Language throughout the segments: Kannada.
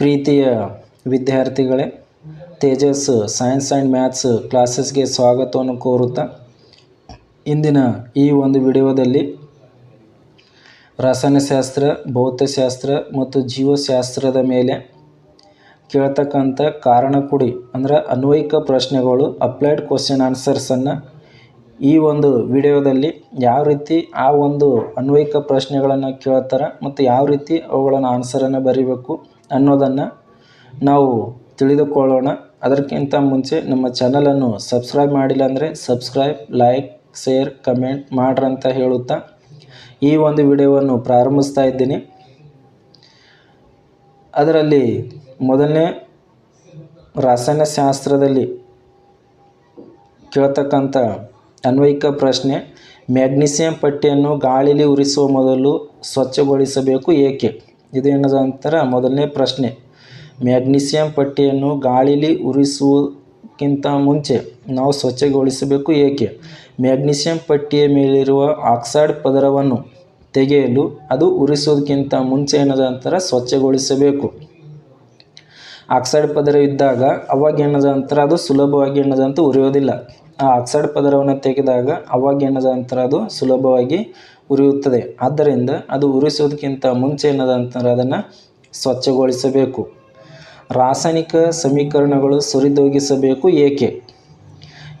ಪ್ರೀತಿಯ ವಿದ್ಯಾರ್ಥಿಗಳೇ, ತೇಜಸ್ ಸೈನ್ಸ್ ಆ್ಯಂಡ್ ಮ್ಯಾಥ್ಸ್ ಕ್ಲಾಸಸ್ಗೆ ಸ್ವಾಗತವನ್ನು ಕೋರುತ್ತಾ ಇಂದಿನ ಈ ಒಂದು ವಿಡಿಯೋದಲ್ಲಿ ರಸಾಯನಶಾಸ್ತ್ರ, ಭೌತಶಾಸ್ತ್ರ ಮತ್ತು ಜೀವಶಾಸ್ತ್ರದ ಮೇಲೆ ಕೇಳ್ತಕ್ಕಂಥ ಕಾರಣ ಕೊಡಿ ಅಂದರೆ ಅನ್ವಯಿಕ ಪ್ರಶ್ನೆಗಳು, ಅಪ್ಲೈಡ್ ಕ್ವಶನ್ ಆನ್ಸರ್ಸನ್ನು ಈ ಒಂದು ವಿಡಿಯೋದಲ್ಲಿ ಯಾವ ರೀತಿ ಆ ಒಂದು ಅನ್ವಯಿಕ ಪ್ರಶ್ನೆಗಳನ್ನು ಕೇಳ್ತಾರೆ ಮತ್ತು ಯಾವ ರೀತಿ ಅವುಗಳನ್ನು ಆನ್ಸರನ್ನು ಬರೀಬೇಕು ಅನ್ನೋದನ್ನು ನಾವು ತಿಳಿದುಕೊಳ್ಳೋಣ. ಅದಕ್ಕಿಂತ ಮುಂಚೆ ನಮ್ಮ ಚಾನಲನ್ನು ಸಬ್ಸ್ಕ್ರೈಬ್ ಮಾಡಿಲ್ಲ ಅಂದರೆ ಸಬ್ಸ್ಕ್ರೈಬ್ ಲೈಕ್ ಶೇರ್ ಕಮೆಂಟ್ ಮಾಡ್ರಂತ ಹೇಳುತ್ತಾ ಈ ಒಂದು ವಿಡಿಯೋವನ್ನು ಪ್ರಾರಂಭಿಸ್ತಾ ಇದ್ದೀನಿ. ಅದರಲ್ಲಿ ಮೊದಲನೇ ರಸಾಯನಶಾಸ್ತ್ರದಲ್ಲಿ ಕೇಳ್ತಕ್ಕಂಥ ಅನ್ವಯಿಕ ಪ್ರಶ್ನೆ ಮ್ಯಾಗ್ನೀಸಿಯಂ ಪಟ್ಟಿಯನ್ನು ಗಾಳಿಲಿ ಉರಿಸುವ ಮೊದಲು ಸ್ವಚ್ಛಗೊಳಿಸಬೇಕು ಏಕೆ? ಇದು ಏನದ ಅಂತರ ಮೊದಲನೇ ಪ್ರಶ್ನೆ. ಮ್ಯಾಗ್ನೀಸಿಯಂ ಪಟ್ಟಿಯನ್ನು ಗಾಳಿಲಿ ಉರಿಸುವಕ್ಕಿಂತ ಮುಂಚೆ ನಾವು ಸ್ವಚ್ಛಗೊಳಿಸಬೇಕು ಏಕೆ? ಮ್ಯಾಗ್ನೀಸಿಯಂ ಪಟ್ಟಿಯ ಮೇಲಿರುವ ಆಕ್ಸೈಡ್ ಪದರವನ್ನು ತೆಗೆಯಲು ಅದು ಉರಿಸೋದಕ್ಕಿಂತ ಮುಂಚೆ ಏನದ ಅಂತರ ಸ್ವಚ್ಛಗೊಳಿಸಬೇಕು. ಆಕ್ಸೈಡ್ ಪದರ ಇದ್ದಾಗ ಅವಾಗ ಏನದ ಅಂತರ ಅದು ಸುಲಭವಾಗಿ ಏನದ ಅಂತ ಉರಿಯೋದಿಲ್ಲ. ಆ ಆಕ್ಸೈಡ್ ಪದರವನ್ನು ತೆಗೆದಾಗ ಅವಾಗ ಏನದ ಅಂತರ ಅದು ಸುಲಭವಾಗಿ ಉರಿಯುತ್ತದೆ. ಆದ್ದರಿಂದ ಅದು ಉರಿಸೋದಕ್ಕಿಂತ ಮುಂಚೆ ಏನದ ಅಂತಾರೆ ಅದನ್ನು ಸ್ವಚ್ಛಗೊಳಿಸಬೇಕು. ರಾಸಾಯನಿಕ ಸಮೀಕರಣಗಳು ಸುರಿದೋಗಿಸಬೇಕು ಏಕೆ?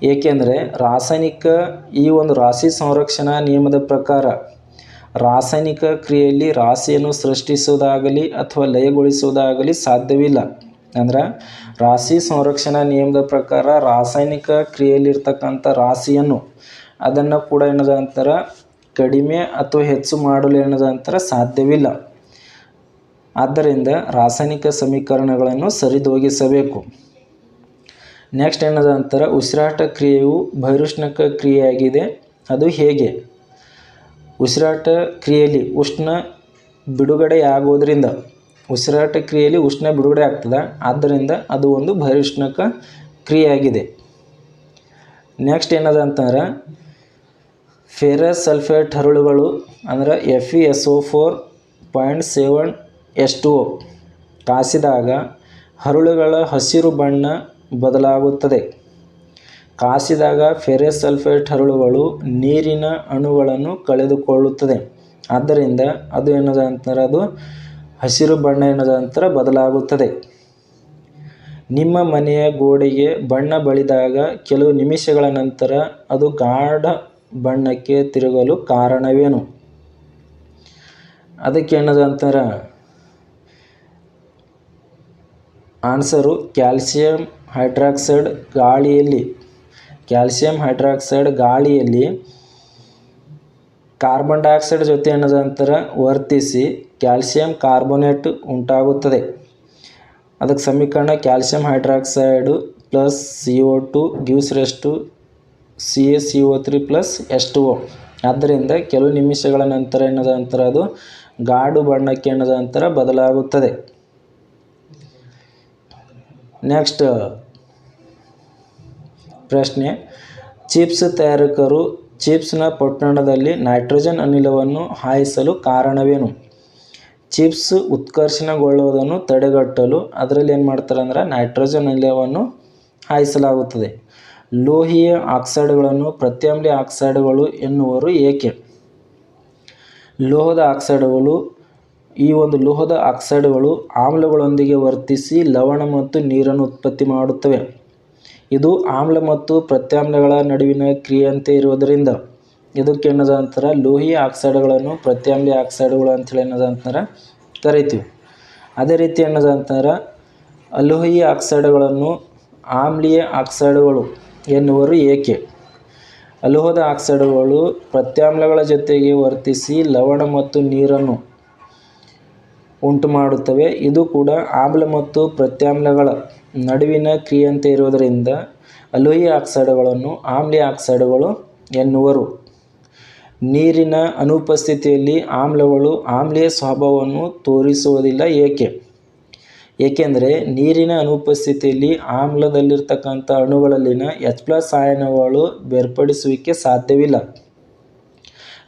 ಏಕೆಂದರೆ ರಾಸಾಯನಿಕ ಈ ಒಂದು ರಾಶಿ ಸಂರಕ್ಷಣಾ ನಿಯಮದ ಪ್ರಕಾರ ರಾಸಾಯನಿಕ ಕ್ರಿಯೆಯಲ್ಲಿ ರಾಶಿಯನ್ನು ಸೃಷ್ಟಿಸುವುದಾಗಲಿ ಅಥವಾ ಲಯಗೊಳಿಸುವುದಾಗಲಿ ಸಾಧ್ಯವಿಲ್ಲ. ಅಂದ್ರೆ ರಾಶಿ ಸಂರಕ್ಷಣಾ ನಿಯಮದ ಪ್ರಕಾರ ರಾಸಾಯನಿಕ ಕ್ರಿಯೆಯಲ್ಲಿರ್ತಕ್ಕಂಥ ರಾಶಿಯನ್ನು ಅದನ್ನು ಕೂಡ ಏನದ ಅಂತಾರೆ ಕಡಿಮೆ ಅಥವಾ ಹೆಚ್ಚು ಮಾಡಲು ಏನದ ಅಂತಾರೆ ಸಾಧ್ಯವಿಲ್ಲ. ಆದ್ದರಿಂದ ರಾಸಾಯನಿಕ ಸಮೀಕರಣಗಳನ್ನು ಸರಿದೋಗಿಸಬೇಕು. ನೆಕ್ಸ್ಟ್ ಏನದ ಉಸಿರಾಟ ಕ್ರಿಯೆಯು ಬಹಿರುಷ್ಣಕ ಕ್ರಿಯೆಯಾಗಿದೆ. ಅದು ಹೇಗೆ? ಉಸಿರಾಟ ಕ್ರಿಯೆಯಲ್ಲಿ ಉಷ್ಣ ಬಿಡುಗಡೆಯಾಗೋದ್ರಿಂದ ಉಸಿರಾಟ ಕ್ರಿಯೆಯಲ್ಲಿ ಉಷ್ಣ ಬಿಡುಗಡೆ ಆಗ್ತದೆ ಆದ್ದರಿಂದ ಅದು ಒಂದು ಬಹಿರುಷ್ಣಕ ಕ್ರಿಯೆಯಾಗಿದೆ. ನೆಕ್ಸ್ಟ್ ಏನದ ಅಂತಂದ್ರೆ ಫೆರಸ್ ಸಲ್ಫೇಟ್ ಹರಳುಗಳು ಅಂದ್ರೆ F S O four point seven S two O ಕಾಸಿದಾಗ ಹರಳುಗಳ ಹಸಿರು ಬಣ್ಣ ಬದಲಾಗುತ್ತದೆ. ಕಾಸಿದಾಗ ಫೆರಸ್ ಸಲ್ಫೇಟ್ ಹರಳುಗಳು ನೀರಿನ ಅಣುಗಳನ್ನು ಕಳೆದುಕೊಳ್ಳುತ್ತದೆ. ಆದ್ದರಿಂದ ಅದು ಏನದ ಅಂತಾರೆ? ಅದು ಹಸಿರು ಬಣ್ಣ ಏನದ ನಂತರ ಬದಲಾಗುತ್ತದೆ. ನಿಮ್ಮ ಮನೆಯ ಗೋಡೆಗೆ ಬಣ್ಣ ಬಳಿದಾಗ ಕೆಲವು ನಿಮಿಷಗಳ ನಂತರ ಅದು ಗಾಢ ಬಣ್ಣಕ್ಕೆ ತಿರುಗಲು ಕಾರಣವೇನು? ಅದಕ್ಕೆ ಏನದು ಅಂತಾರೆ? ಆನ್ಸರು, ಕ್ಯಾಲ್ಸಿಯಂ ಹೈಡ್ರಾಕ್ಸೈಡ್ ಗಾಳಿಯಲ್ಲಿ, ಕ್ಯಾಲ್ಸಿಯಂ ಹೈಡ್ರಾಕ್ಸೈಡ್ ಗಾಳಿಯಲ್ಲಿ ಕಾರ್ಬನ್ ಡೈಆಕ್ಸೈಡ್ ಜೊತೆ ಏನದ ಅಂತಾರೆ? ವರ್ತಿಸಿ ಕ್ಯಾಲ್ಸಿಯಂ ಕಾರ್ಬೋನೇಟ್ ಉಂಟಾಗುತ್ತದೆ. ಅದಕ್ಕೆ ಸಮೀಕರಣ calcium hydroxide plus C O two, gives rest C A C O three plus S two O ಆದ್ದರಿಂದ ಕೆಲವು ನಿಮಿಷಗಳ ನಂತರ ಏನದ ನಂತರ ಅದು ಗಾಡು ಬಣ್ಣಕ್ಕೆ ಏನದ ನಂತರ ಬದಲಾಗುತ್ತದೆ. ನೆಕ್ಸ್ಟ್ ಪ್ರಶ್ನೆ. ಚಿಪ್ಸ್ ತಯಾರಕರು ಚಿಪ್ಸ್ನ ಪೊಟ್ಟಣದಲ್ಲಿ ನೈಟ್ರೋಜನ್ ಅನಿಲವನ್ನು ಹಾಯಿಸಲು ಕಾರಣವೇನು? ಚಿಪ್ಸ್ ಉತ್ಕರ್ಷಣಗೊಳ್ಳುವುದನ್ನು ತಡೆಗಟ್ಟಲು ಅದರಲ್ಲಿ ಏನು ಮಾಡ್ತಾರೆ ಅಂದ್ರೆ ನೈಟ್ರೋಜನ್ ಅನಿಲವನ್ನು ಹಾಯಿಸಲಾಗುತ್ತದೆ. ಲೋಹೀಯ ಆಕ್ಸೈಡ್ಗಳನ್ನು ಪ್ರತ್ಯಾಮ್ಲೀಯ ಆಕ್ಸೈಡ್ಗಳು ಎನ್ನುವರು ಏಕೆ? ಲೋಹದ ಆಕ್ಸೈಡ್ಗಳು, ಈ ಒಂದು ಲೋಹದ ಆಕ್ಸೈಡ್ಗಳು ಆಮ್ಲಗಳೊಂದಿಗೆ ವರ್ತಿಸಿ ಲವಣ ಮತ್ತು ನೀರನ್ನು ಉತ್ಪತ್ತಿ ಮಾಡುತ್ತವೆ. ಇದು ಆಮ್ಲ ಮತ್ತು ಪ್ರತ್ಯಾಮ್ಲಗಳ ನಡುವಿನ ಕ್ರಿಯೆಯಂತೆ ಇರುವುದರಿಂದ, ಇದಕ್ಕೆ ಏನದ ಅಂತಾರೆ ಲೋಹೀಯ ಆಕ್ಸೈಡ್ಗಳನ್ನು ಪ್ರತ್ಯಾಮ್ಲೀಯ ಆಕ್ಸೈಡ್ಗಳು ಅಂಥೇಳಿ ಏನದ ಅಂತಾರೆ ಕರಿತೀವಿ. ಅದೇ ರೀತಿ ಏನದ ಅಂತಾರೆ ಅಲೋಹೀಯ ಆಕ್ಸೈಡ್ಗಳನ್ನು ಆಮ್ಲೀಯ ಆಕ್ಸೈಡ್ಗಳು ಎನ್ನುವರು ಏಕೆ? ಅಲೋಹದ ಆಕ್ಸೈಡ್ಗಳು ಪ್ರತ್ಯಾಮ್ಲಗಳ ಜೊತೆಗೆ ವರ್ತಿಸಿ ಲವಣ ಮತ್ತು ನೀರನ್ನು ಉಂಟು ಮಾಡುತ್ತವೆ ಇದು ಕೂಡ ಆಮ್ಲ ಮತ್ತು ಪ್ರತ್ಯಾಮ್ಲಗಳ ನಡುವಿನ ಕ್ರಿಯೆಯಂತೆ ಇರುವುದರಿಂದ ಅಲೋಹಿ ಆಕ್ಸೈಡ್ಗಳನ್ನು ಆಮ್ಲೀಯ ಆಕ್ಸೈಡ್ಗಳು ಎನ್ನುವರು. ನೀರಿನ ಅನುಪಸ್ಥಿತಿಯಲ್ಲಿ ಆಮ್ಲಗಳು ಆಮ್ಲೀಯ ಸ್ವಭಾವವನ್ನು ತೋರಿಸುವುದಿಲ್ಲ. ಏಕೆ? ಏಕೆಂದರೆ ನೀರಿನ ಅನುಪಸ್ಥಿತಿಯಲ್ಲಿ ಆಮ್ಲದಲ್ಲಿರ್ತಕ್ಕಂಥ ಅಣುಗಳಲ್ಲಿನ ಎಚ್ ಪ್ಲಸ್ ಆಯನಗಳು ಬೇರ್ಪಡಿಸುವಿಕೆ ಸಾಧ್ಯವಿಲ್ಲ.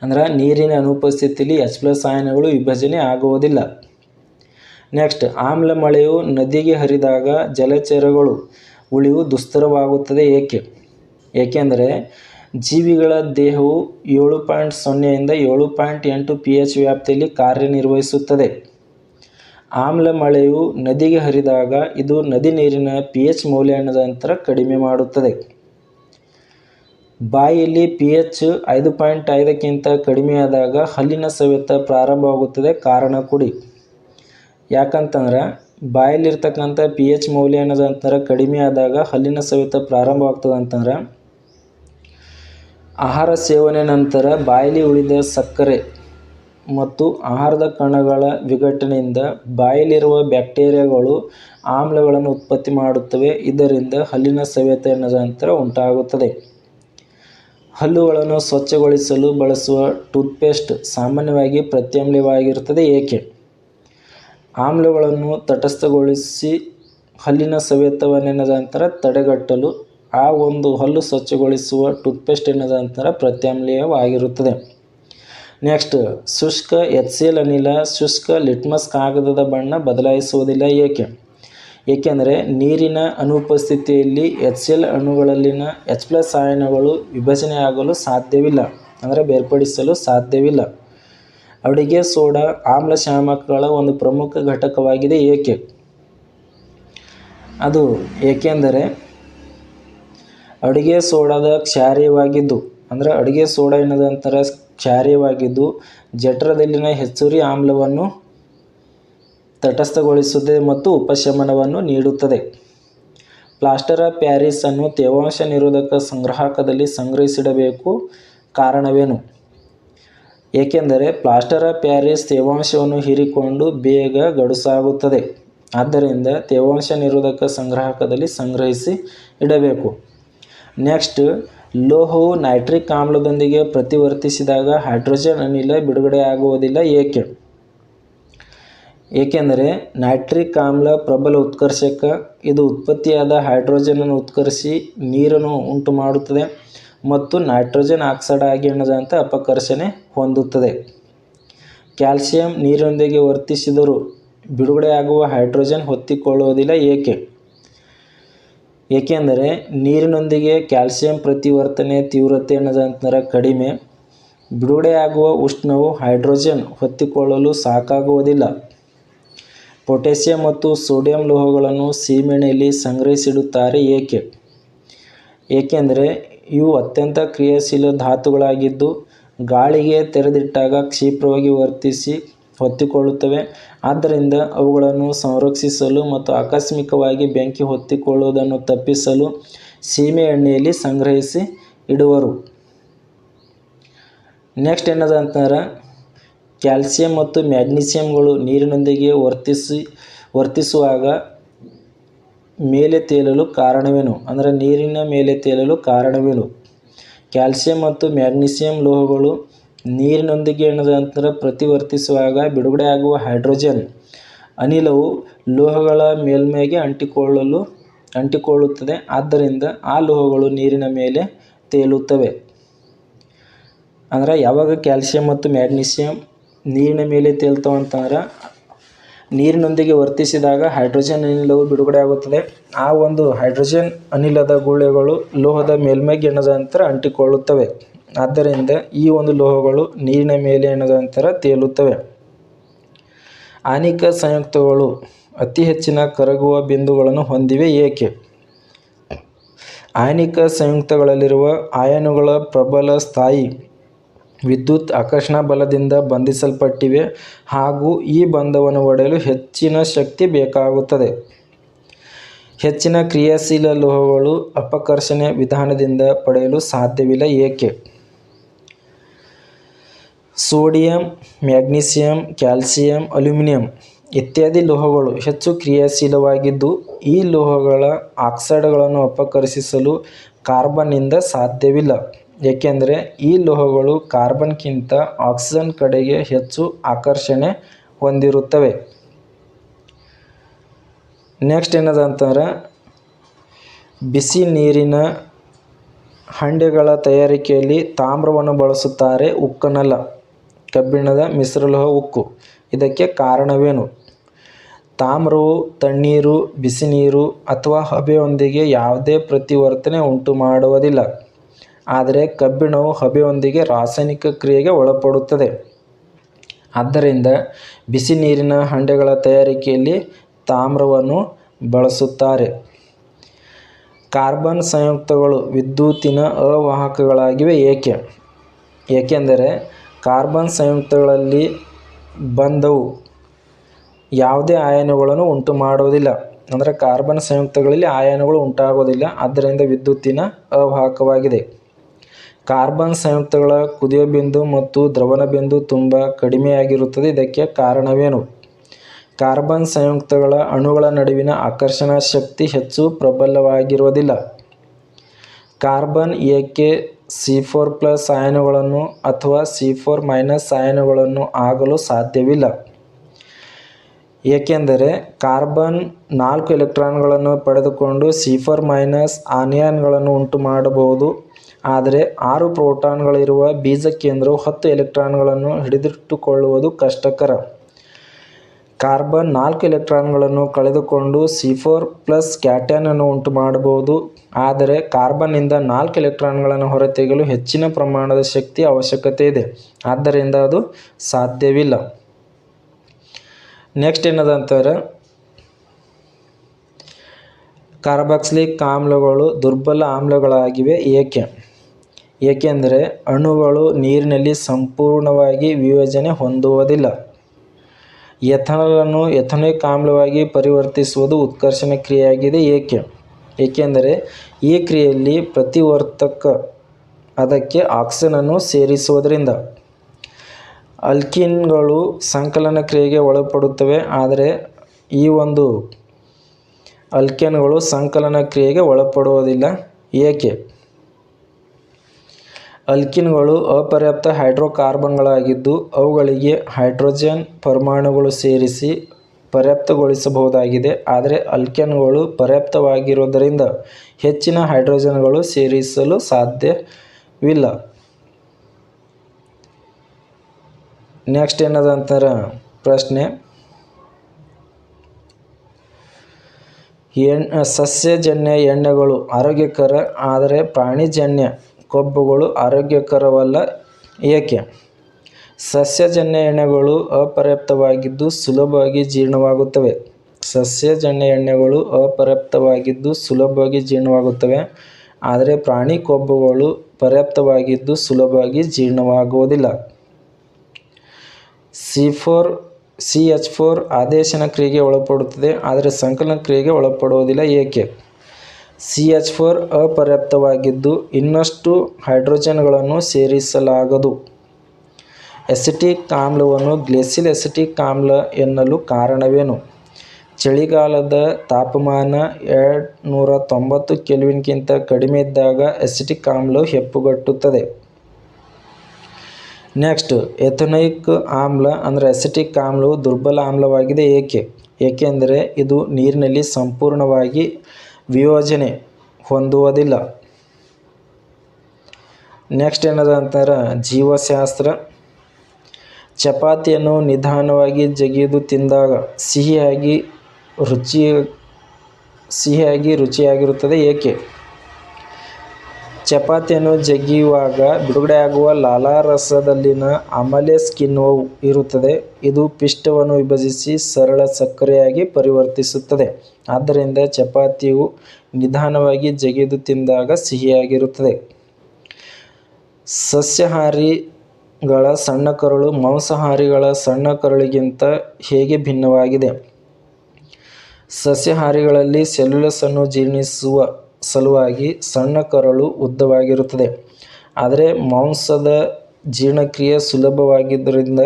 ಅಂದ್ರೆ ನೀರಿನ ಅನುಪಸ್ಥಿತಿಯಲ್ಲಿ ಎಚ್ ಪ್ಲಸ್ ಆಯನಗಳು ವಿಭಜನೆ ಆಗುವುದಿಲ್ಲ. ನೆಕ್ಸ್ಟ್, ಆಮ್ಲ ಮಳೆಯು ನದಿಗೆ ಹರಿದಾಗ ಜಲಚರಗಳು ಉಳಿವು ದುಸ್ತರವಾಗುತ್ತದೆ ಏಕೆ? ಏಕೆಂದರೆ ಜೀವಿಗಳ ದೇಹವು ಏಳು ಪಾಯಿಂಟ್ ಸೊನ್ನೆಯಿಂದ ಏಳು ಪಾಯಿಂಟ್ ಎಂಟು ಪಿ ಎಚ್ ವ್ಯಾಪ್ತಿಯಲ್ಲಿ ಕಾರ್ಯನಿರ್ವಹಿಸುತ್ತದೆ. ಆಮ್ಲ ಮಳೆಯು ನದಿಗೆ ಹರಿದಾಗ ಇದು ನದಿ ನೀರಿನ ಪಿ ಎಚ್ ಮೌಲ್ಯದ ಅಂತರ ಕಡಿಮೆ ಮಾಡುತ್ತದೆ. ಬಾಯಿಯಲ್ಲಿ ಪಿ ಎಚ್ ಐದು ಪಾಯಿಂಟ್ ಐದಕ್ಕಿಂತ ಕಡಿಮೆಯಾದಾಗ ಹಲ್ಲಿನ ಸವೆತ ಪ್ರಾರಂಭವಾಗುತ್ತದೆ, ಕಾರಣ ಕುಡಿ. ಯಾಕಂತಂದ್ರೆ, ಬಾಯಲ್ಲಿರ್ತಕ್ಕಂಥ ಪಿ ಎಚ್ ಮೌಲ್ಯ ಅನ್ನೋದು ಅಂತರ ಕಡಿಮೆ ಆದಾಗ ಹಲ್ಲಿನ ಸವೆತ ಪ್ರಾರಂಭವಾಗ್ತದೆ ಅಂತಂದ್ರೆ, ಆಹಾರ ಸೇವನೆ ನಂತರ ಬಾಯಲ್ಲಿ ಉಳಿದ ಸಕ್ಕರೆ ಮತ್ತು ಆಹಾರದ ಕಣಗಳ ವಿಘಟನೆಯಿಂದ ಬಾಯಲ್ಲಿರುವ ಬ್ಯಾಕ್ಟೀರಿಯಾಗಳು ಆಮ್ಲಗಳನ್ನು ಉತ್ಪತ್ತಿ ಮಾಡುತ್ತವೆ. ಇದರಿಂದ ಹಲ್ಲಿನ ಸವೆತ ನಂತರ ಉಂಟಾಗುತ್ತದೆ. ಹಲ್ಲುಗಳನ್ನು ಸ್ವಚ್ಛಗೊಳಿಸಲು ಬಳಸುವ ಟೂತ್ಪೇಸ್ಟ್ ಸಾಮಾನ್ಯವಾಗಿ ಪ್ರತ್ಯಾಮ್ಲವಾಗಿರುತ್ತದೆ ಏಕೆ? ಆಮ್ಲಗಳನ್ನು ತಟಸ್ಥಗೊಳಿಸಿ ಹಲ್ಲಿನ ಸವೆತವನ್ನು ನಂತರ ತಡೆಗಟ್ಟಲು ಆ ಒಂದು ಹಲ್ಲು ಸ್ವಚ್ಛಗೊಳಿಸುವ ಟೂತ್ಪೇಸ್ಟ್ ಎನ್ನದ ನಂತರ ಪ್ರತ್ಯಾಮ್ಲೀಯವಾಗಿರುತ್ತದೆ. ನೆಕ್ಸ್ಟ್ ಶುಷ್ಕ ಎಚ್ ಸಿ ಎಲ್ ಅನಿಲ, ಶುಷ್ಕ, ಲಿಟ್ಮಸ್ ಕಾಗದದ ಬಣ್ಣ ಬದಲಾಯಿಸುವುದಿಲ್ಲ ಏಕೆ? ಏಕೆಂದರೆ ನೀರಿನ ಅನುಪಸ್ಥಿತಿಯಲ್ಲಿ ಎಚ್ ಸಿ ಎಲ್ ಅಣುಗಳಲ್ಲಿನ ಎಚ್ ಪ್ಲಸ್ ಆಯನಗಳು ವಿಭಜನೆಯಾಗಲು ಸಾಧ್ಯವಿಲ್ಲ, ಅಂದರೆ ಬೇರ್ಪಡಿಸಲು ಸಾಧ್ಯವಿಲ್ಲ. ಅಡುಗೆ ಸೋಡಾ ಆಮ್ಲಶಾಮಕಗಳ ಒಂದು ಪ್ರಮುಖ ಘಟಕವಾಗಿದೆ ಏಕೆ? ಅದು ಏಕೆಂದರೆ ಅಡುಗೆ ಸೋಡಾದ ಕ್ಷಾರೀಯವಾಗಿದ್ದು, ಅಂದರೆ ಅಡುಗೆ ಸೋಡಾ ಎನ್ನದಂತರ ಕ್ಷಾರೀಯವಾಗಿದ್ದು ಜಠರದಲ್ಲಿನ ಹೆಚ್ಚುವರಿ ಆಮ್ಲವನ್ನು ತಟಸ್ಥಗೊಳಿಸುತ್ತದೆ ಮತ್ತು ಉಪಶಮನವನ್ನು ನೀಡುತ್ತದೆ. ಪ್ಲಾಸ್ಟರ್ ಆಫ್ ಪ್ಯಾರಿಸ್ ಅನ್ನು ತೇವಾಂಶ ನಿರೋಧಕ ಸಂಗ್ರಾಹಕದಲ್ಲಿ ಸಂಗ್ರಹಿಸಿಡಬೇಕು ಕಾರಣವೇನು? ಏಕೆಂದರೆ ಪ್ಲಾಸ್ಟರ್ ಆಫ್ ಪ್ಯಾರಿಸ್ ತೇವಾಂಶವನ್ನು ಹೀರಿಕೊಂಡು ಬೇಗ ಗಡುಸಾಗುತ್ತದೆ. ಆದ್ದರಿಂದ ತೇವಾಂಶ ನಿರೋಧಕ ಸಂಗ್ರಾಹಕದಲ್ಲಿ ಸಂಗ್ರಹಿಸಿ ಇಡಬೇಕು. ನೆಕ್ಸ್ಟ್ ಲೋಹವು ನೈಟ್ರಿಕ್ ಆಮ್ಲದೊಂದಿಗೆ ಪ್ರತಿವರ್ತಿಸಿದಾಗ ಹೈಡ್ರೋಜನ್ ಅನಿಲ ಬಿಡುಗಡೆಯಾಗುವುದಿಲ್ಲ ಏಕೆ? ಏಕೆಂದರೆ ನೈಟ್ರಿಕ್ ಆಮ್ಲ ಪ್ರಬಲ ಉತ್ಕರ್ಷಕ, ಇದು ಉತ್ಪತ್ತಿಯಾದ ಹೈಡ್ರೋಜನನ್ನು ಉತ್ಕರ್ಷಿ ನೀರನ್ನು ಉಂಟು ಮಾಡುತ್ತದೆ ಮತ್ತು ನೈಟ್ರೋಜನ್ ಆಕ್ಸೈಡ್ ಆಗಿ ಎನ್ನದಂತೆ ಅಪಕರ್ಷಣೆ ಹೊಂದುತ್ತದೆ. ಕ್ಯಾಲ್ಸಿಯಂ ನೀರಿನೊಂದಿಗೆ ವರ್ತಿಸಿದರೂ ಬಿಡುಗಡೆಯಾಗುವ ಹೈಡ್ರೋಜನ್ ಹೊತ್ತಿಕೊಳ್ಳುವುದಿಲ್ಲ, ಏಕೆ? ಏಕೆಂದರೆ ನೀರಿನೊಂದಿಗೆ ಕ್ಯಾಲ್ಸಿಯಂ ಪ್ರತಿವರ್ತನೆ ತೀವ್ರತೆ ಅನ್ನೋದಂತರ ಕಡಿಮೆ, ಬಿಡುಗಡೆಯಾಗುವ ಉಷ್ಣವು ಹೈಡ್ರೋಜನ್ ಹೊತ್ತಿಕೊಳ್ಳಲು ಸಾಕಾಗುವುದಿಲ್ಲ. ಪೊಟ್ಯಾಸಿಯಂ ಮತ್ತು ಸೋಡಿಯಂ ಲೋಹಗಳನ್ನು ಸೀಮೆಎಣ್ಣೆಯಲ್ಲಿ ಸಂಗ್ರಹಿಸಿಡುತ್ತಾರೆ ಏಕೆ? ಏಕೆಂದರೆ ಇವು ಅತ್ಯಂತ ಕ್ರಿಯಾಶೀಲ ಧಾತುಗಳಾಗಿದ್ದು, ಗಾಳಿಗೆ ತೆರೆದಿಟ್ಟಾಗ ಕ್ಷಿಪ್ರವಾಗಿ ವರ್ತಿಸಿ ಹೊತ್ತಿಕೊಳ್ಳುತ್ತವೆ. ಆದ್ದರಿಂದ ಅವುಗಳನ್ನು ಸಂರಕ್ಷಿಸಲು ಮತ್ತು ಆಕಸ್ಮಿಕವಾಗಿ ಬೆಂಕಿ ಹೊತ್ತಿಕೊಳ್ಳುವುದನ್ನು ತಪ್ಪಿಸಲು ಸೀಮೆ ಎಣ್ಣೆಯಲ್ಲಿ ಸಂಗ್ರಹಿಸಿ ಇಡುವರು. ನೆಕ್ಸ್ಟ್ ಏನದ ಅಂತಂದ್ರೆ ಕ್ಯಾಲ್ಸಿಯಂ ಮತ್ತು ಮ್ಯಾಗ್ನೀಸಿಯಂಗಳು ನೀರಿನೊಂದಿಗೆ ವರ್ತಿಸಿ, ವರ್ತಿಸುವಾಗ ಮೇಲೆ ತೇಲಲು ಕಾರಣವೇನು? ಅಂದರೆ ನೀರಿನ ಮೇಲೆ ತೇಲಲು ಕಾರಣವೇನು? ಕ್ಯಾಲ್ಸಿಯಂ ಮತ್ತು ಮ್ಯಾಗ್ನೀಸಿಯಂ ಲೋಹಗಳು ನೀರಿನೊಂದಿಗೆ ಏನದ ಅಂತಂದ್ರೆ ಪ್ರತಿವರ್ತಿಸುವಾಗ ಬಿಡುಗಡೆಯಾಗುವ ಹೈಡ್ರೋಜನ್. ಅನಿಲವು ಲೋಹಗಳ ಮೇಲ್ಮೈಗೆ ಅಂಟಿಕೊಳ್ಳಲು, ಅಂಟಿಕೊಳ್ಳುತ್ತದೆ. ಆದ್ದರಿಂದ ಆ ಲೋಹಗಳು ನೀರಿನ ಮೇಲೆ ತೇಲುತ್ತವೆ. ಅಂದ್ರೆ ಯಾವಾಗ ಕ್ಯಾಲ್ಸಿಯಂ ಮತ್ತು ಮ್ಯಾಗ್ನೀಸಿಯಂ ನೀರಿನ ಮೇಲೆ ತೇಲ್ತಾವೆ ಅಂತಂದ್ರೆ ನೀರಿನೊಂದಿಗೆ ವರ್ತಿಸಿದಾಗ ಹೈಡ್ರೋಜನ್ ಅನಿಲವು ಬಿಡುಗಡೆಯಾಗುತ್ತದೆ. ಆ ಒಂದು ಹೈಡ್ರೋಜನ್ ಅನಿಲದ ಗುಳ್ಳೆಗಳು ಲೋಹದ ಮೇಲ್ಮೈಗೆ ಏನದ ನಂತರ ಅಂಟಿಕೊಳ್ಳುತ್ತವೆ. ಆದ್ದರಿಂದ ಈ ಒಂದು ಲೋಹಗಳು ನೀರಿನ ಮೇಲೆ ನಂತರ ತೇಲುತ್ತವೆ. ಆನಿಕ ಸಂಯುಕ್ತಗಳು ಅತಿ ಹೆಚ್ಚಿನ ಕರಗುವ ಬಿಂದುಗಳನ್ನು ಹೊಂದಿವೆ ಏಕೆ? ಆಯನಿಕ ಸಂಯುಕ್ತಗಳಲ್ಲಿರುವ ಆಯನುಗಳ ಪ್ರಬಲ ಸ್ಥಾಯಿ ವಿದ್ಯುತ್ ಆಕರ್ಷಣಾ ಬಲದಿಂದ ಬಂಧಿಸಲ್ಪಟ್ಟಿವೆ ಹಾಗೂ ಈ ಬಂಧವನ್ನು ಒಡೆಯಲು ಹೆಚ್ಚಿನ ಶಕ್ತಿ ಬೇಕಾಗುತ್ತದೆ. ಹೆಚ್ಚಿನ ಕ್ರಿಯಾಶೀಲ ಲೋಹಗಳು ಅಪಕರ್ಷಣೆ ವಿಧಾನದಿಂದ ಪಡೆಯಲು ಸಾಧ್ಯವಿಲ್ಲ ಏಕೆ? ಸೋಡಿಯಂ, ಮ್ಯಾಗ್ನೀಸಿಯಂ, ಕ್ಯಾಲ್ಸಿಯಂ, ಅಲ್ಯೂಮಿನಿಯಂ ಇತ್ಯಾದಿ ಲೋಹಗಳು ಹೆಚ್ಚು ಕ್ರಿಯಾಶೀಲವಾಗಿದ್ದು, ಈ ಲೋಹಗಳ ಆಕ್ಸೈಡ್ಗಳನ್ನು ಅಪಕರ್ಷಿಸಲು ಕಾರ್ಬನ್ನಿಂದ ಸಾಧ್ಯವಿಲ್ಲ. ಏಕೆಂದರೆ ಈ ಲೋಹಗಳು ಕಾರ್ಬನ್ಗಿಂತ ಆಕ್ಸಿಜನ್ ಕಡೆಗೆ ಹೆಚ್ಚು ಆಕರ್ಷಣೆ ಹೊಂದಿರುತ್ತವೆ. ನೆಕ್ಸ್ಟ್ ಏನದ ಅಂತಂದ್ರೆ ಬಿಸಿ ನೀರಿನ ಹಂಡೆಗಳ ತಯಾರಿಕೆಯಲ್ಲಿ ತಾಮ್ರವನ್ನು ಬಳಸುತ್ತಾರೆ ಉಕ್ಕನ್ನಲ್ಲ ಕಬ್ಬಿಣದ ಮಿಶ್ರಲೋಹ ಉಕ್ಕು. ಇದಕ್ಕೆ ಕಾರಣವೇನು? ತಾಮ್ರವು, ತಣ್ಣೀರು, ಬಿಸಿನೀರು ಅಥವಾ ಹಬೆಯೊಂದಿಗೆ ಯಾವುದೇ ಪ್ರತಿವರ್ತನೆ ಉಂಟು ಮಾಡುವುದಿಲ್ಲ ಆದರೆ ಕಬ್ಬಿಣವು ಹಬೆಯೊಂದಿಗೆ ರಾಸಾಯನಿಕ ಕ್ರಿಯೆಗೆ ಒಳಪಡುತ್ತದೆ. ಆದ್ದರಿಂದ ಬಿಸಿನೀರಿನ ಹಂಡೆಗಳ ತಯಾರಿಕೆಯಲ್ಲಿ ತಾಮ್ರವನ್ನು ಬಳಸುತ್ತಾರೆ. ಕಾರ್ಬನ್ ಸಂಯುಕ್ತಗಳು ವಿದ್ಯುತ್ತಿನ ಅವಾಹಕಗಳಾಗಿವೆ ಏಕೆ? ಏಕೆಂದರೆ ಕಾರ್ಬನ್ ಸಂಯುಕ್ತಗಳಲ್ಲಿ ಬಂಧವು ಯಾವುದೇ ಆಯನಗಳನ್ನು ಉಂಟು ಮಾಡುವುದಿಲ್ಲ ಅಂದರೆ ಕಾರ್ಬನ್ ಸಂಯುಕ್ತಗಳಲ್ಲಿ ಅಯಾನುಗಳು ಉಂಟಾಗೋದಿಲ್ಲ ಆದ್ದರಿಂದ ವಿದ್ಯುತ್ತಿನ ಅವಾಹಕವಾಗಿದೆ. ಕಾರ್ಬನ್ ಸಂಯುಕ್ತಗಳ ಕುದಿಯ ಬಿಂದು ಮತ್ತು ದ್ರವಣ ಬಿಂದು ತುಂಬ ಕಡಿಮೆಯಾಗಿರುತ್ತದೆ. ಇದಕ್ಕೆ ಕಾರಣವೇನು? ಕಾರ್ಬನ್ ಸಂಯುಕ್ತಗಳ ಅಣುಗಳ ನಡುವಿನ ಆಕರ್ಷಣಾ ಶಕ್ತಿ ಹೆಚ್ಚು ಪ್ರಬಲವಾಗಿರುವುದಿಲ್ಲ. ಕಾರ್ಬನ್ ಏಕೆ ಸಿ ಫೋರ್ ಪ್ಲಸ್ ಅಯಾನುಗಳನ್ನು ಅಥವಾ ಸಿ ಫೋರ್ ಮೈನಸ್ ಅಯಾನುಗಳನ್ನು ಆಗಲು ಸಾಧ್ಯವಿಲ್ಲ. ಏಕೆಂದರೆ ಕಾರ್ಬನ್ ನಾಲ್ಕು ಎಲೆಕ್ಟ್ರಾನ್ಗಳನ್ನು ಪಡೆದುಕೊಂಡು ಸಿ ಫೋರ್ ಮೈನಸ್ ಆನಿಯನ್ಗಳನ್ನು ಉಂಟು ಮಾಡಬಹುದು ಆದರೆ ಆರು ಪ್ರೋಟಾನ್ಗಳಿರುವ ಬೀಜ ಕೇಂದ್ರವು ಹತ್ತು ಎಲೆಕ್ಟ್ರಾನ್ಗಳನ್ನು ಹಿಡಿದಿಟ್ಟುಕೊಳ್ಳುವುದು ಕಷ್ಟಕರ. ಕಾರ್ಬನ್ ನಾಲ್ಕು ಎಲೆಕ್ಟ್ರಾನ್ಗಳನ್ನು ಕಳೆದುಕೊಂಡು ಸಿ ಫೋರ್ ಪ್ಲಸ್ ಕ್ಯಾಟ್ಯಾನನ್ನು ಉಂಟು ಮಾಡಬಹುದು ಆದರೆ ಕಾರ್ಬನ್ನಿಂದ ನಾಲ್ಕು ಎಲೆಕ್ಟ್ರಾನ್ಗಳನ್ನು ಹೊರತೆಗೆಯಲು ಹೆಚ್ಚಿನ ಪ್ರಮಾಣದ ಶಕ್ತಿ ಅವಶ್ಯಕತೆ ಇದೆ. ಆದ್ದರಿಂದ ಅದು ಸಾಧ್ಯವಿಲ್ಲ. ನೆಕ್ಸ್ಟ್ ಏನದಂತಾರೆ ಕಾರ್ಬಾಕ್ಸಿಲಿಕ್ ಆಮ್ಲಗಳು ದುರ್ಬಲ ಆಮ್ಲಗಳಾಗಿವೆ. ಏಕೆ? ಏಕೆಂದರೆ ಅಣುಗಳು ನೀರಿನಲ್ಲಿ ಸಂಪೂರ್ಣವಾಗಿ ವಿಯೋಜನೆ ಹೊಂದುವುದಿಲ್ಲ. ಎಥನಾಲನ್ನು ಎಥನಿಕ್ ಆಮ್ಲವಾಗಿ ಪರಿವರ್ತಿಸುವುದು ಉತ್ಕರ್ಷಣ ಕ್ರಿಯೆಯಾಗಿದೆ ಏಕೆ? ಏಕೆಂದರೆ ಈ ಕ್ರಿಯೆಯಲ್ಲಿ ಪ್ರತಿವರ್ತಕ ಅದಕ್ಕೆ ಆಕ್ಸಿಜನನ್ನು ಸೇರಿಸುವುದರಿಂದ. ಅಲ್ಕಿನ್ಗಳು ಸಂಕಲನ ಕ್ರಿಯೆಗೆ ಒಳಪಡುತ್ತವೆ, ಆದರೆ ಈ ಒಂದು ಅಲ್ಕೆನ್ಗಳು ಸಂಕಲನ ಕ್ರಿಯೆಗೆ ಒಳಪಡುವುದಿಲ್ಲ. ಏಕೆ? ಅಲ್ಕಿನ್ಗಳು ಅಪರ್ಯಾಪ್ತ ಹೈಡ್ರೋಕಾರ್ಬನ್ಗಳಾಗಿದ್ದು ಅವುಗಳಿಗೆ ಹೈಡ್ರೋಜನ್ ಪರಮಾಣುಗಳು ಸೇರಿಸಿ ಪರ್ಯಾಪ್ತಗೊಳಿಸಬಹುದಾಗಿದೆ. ಆದರೆ ಅಲ್ಕೇನ್ಗಳು ಪರ್ಯಾಪ್ತವಾಗಿರುವುದರಿಂದ ಹೆಚ್ಚಿನ ಹೈಡ್ರೋಜನ್ಗಳು ಸೇರಿಸಲು ಸಾಧ್ಯವಿಲ್ಲ. ನೆಕ್ಸ್ಟ್ ಏನದ ಪ್ರಶ್ನೆ, ಎಣ್, ಸಸ್ಯಜನ್ಯ ಎಣ್ಣೆಗಳು ಆರೋಗ್ಯಕರ, ಆದರೆ ಪ್ರಾಣಿಜನ್ಯ ಕೊಬ್ಬುಗಳು ಆರೋಗ್ಯಕರವಲ್ಲ. ಏಕೆ? ಸಸ್ಯಜನ್ಯ ಎಣ್ಣೆಗಳು ಅಪರ್ಯಾಪ್ತವಾಗಿದ್ದು ಸುಲಭವಾಗಿ ಜೀರ್ಣವಾಗುತ್ತವೆ. ಸಸ್ಯಜನ್ಯ ಎಣ್ಣೆಗಳು ಅಪರ್ಯಾಪ್ತವಾಗಿದ್ದು ಸುಲಭವಾಗಿ ಜೀರ್ಣವಾಗುತ್ತವೆ. ಆದರೆ ಪ್ರಾಣಿ ಕೊಬ್ಬುಗಳು ಪರ್ಯಾಪ್ತವಾಗಿದ್ದು ಸುಲಭವಾಗಿ ಜೀರ್ಣವಾಗುವುದಿಲ್ಲ. C four, C H four ಆದೇಶನ ಕ್ರಿಯೆಗೆ ಒಳಪಡುತ್ತದೆ. ಆದರೆ ಸಂಕಲನ ಕ್ರಿಯೆಗೆ ಒಳಪಡುವುದಿಲ್ಲ. ಏಕೆ? ಸಿ ಎಚ್ ಫೋರ್ ಅಪರ್ಯಾಪ್ತವಾಗಿದ್ದು ಇನ್ನಷ್ಟು ಹೈಡ್ರೋಜನ್ಗಳನ್ನು ಸೇರಿಸಲಾಗದು. ಎಸಿಟಿಕ್ ಆಮ್ಲವನ್ನು ಗ್ಲೇಸಿಲ್ ಎಸಿಟಿಕ್ ಆಮ್ಲ ಎನ್ನಲು ಕಾರಣವೇನು? ಚಳಿಗಾಲದ ತಾಪಮಾನ ಎರಡು ನೂರ ತೊಂಬತ್ತು ಕೆಲ್ವಿನ್ಗಿಂತ ಕಡಿಮೆ ಇದ್ದಾಗ ಎಸಿಟಿಕ್ ಆಮ್ಲವು ಹೆಪ್ಪುಗಟ್ಟುತ್ತದೆ. ನೆಕ್ಸ್ಟ್, ಎಥನೈಕ್ ಆಮ್ಲ ಅಂದರೆ ಎಸಿಟಿಕ್ ಆಮ್ಲವು ದುರ್ಬಲ ಆಮ್ಲವಾಗಿದೆ ಏಕೆ? ಏಕೆಂದರೆ ಇದು ನೀರಿನಲ್ಲಿ ಸಂಪೂರ್ಣವಾಗಿ ವಿಯೋಜನೆ ಹೊಂದುವುದಿಲ್ಲ. ನೆಕ್ಸ್ಟ್ ಏನದ ಅಂತಾರೆ ಜೀವಶಾಸ್ತ್ರ. ಚಪಾತಿಯನ್ನು ನಿಧಾನವಾಗಿ ಜಗಿದು ತಿಂದಾಗ ಸಿಹಿಯಾಗಿ ರುಚಿ, ಸಿಹಿಯಾಗಿ ರುಚಿಯಾಗಿರುತ್ತದೆ ಏಕೆ? ಚಪಾತಿಯನ್ನು ಜಗಿಯುವಾಗ ಬಿಡುಗಡೆಯಾಗುವ ಲಾಲಾರಸದಲ್ಲಿನ ಅಮಲೇಸ್ ಕಿಣ್ವ ಇರುತ್ತದೆ. ಇದು ಪಿಷ್ಟವನ್ನು ವಿಭಜಿಸಿ ಸರಳ ಸಕ್ಕರೆಯಾಗಿ ಪರಿವರ್ತಿಸುತ್ತದೆ. ಆದ್ದರಿಂದ ಚಪಾತಿಯು ನಿಧಾನವಾಗಿ ಜಗಿದು ತಿಂದಾಗ ಸಿಹಿಯಾಗಿರುತ್ತದೆ. ಸಸ್ಯಹಾರಿಗಳ ಸಣ್ಣ ಕರುಳು ಮಾಂಸಾಹಾರಿಗಳ ಸಣ್ಣ ಕರುಳಿಗಿಂತ ಹೇಗೆ ಭಿನ್ನವಾಗಿದೆ? ಸಸ್ಯಾಹಾರಿಗಳಲ್ಲಿ ಸೆಲ್ಯುಲೋಸನ್ನು ಜೀರ್ಣಿಸುವ ಸಲುವಾಗಿ ಸಣ್ಣ ಕರುಳು ಉದ್ದವಾಗಿರುತ್ತದೆ. ಆದರೆ ಮಾಂಸದ ಜೀರ್ಣಕ್ರಿಯೆ ಸುಲಭವಾಗಿದ್ದರಿಂದ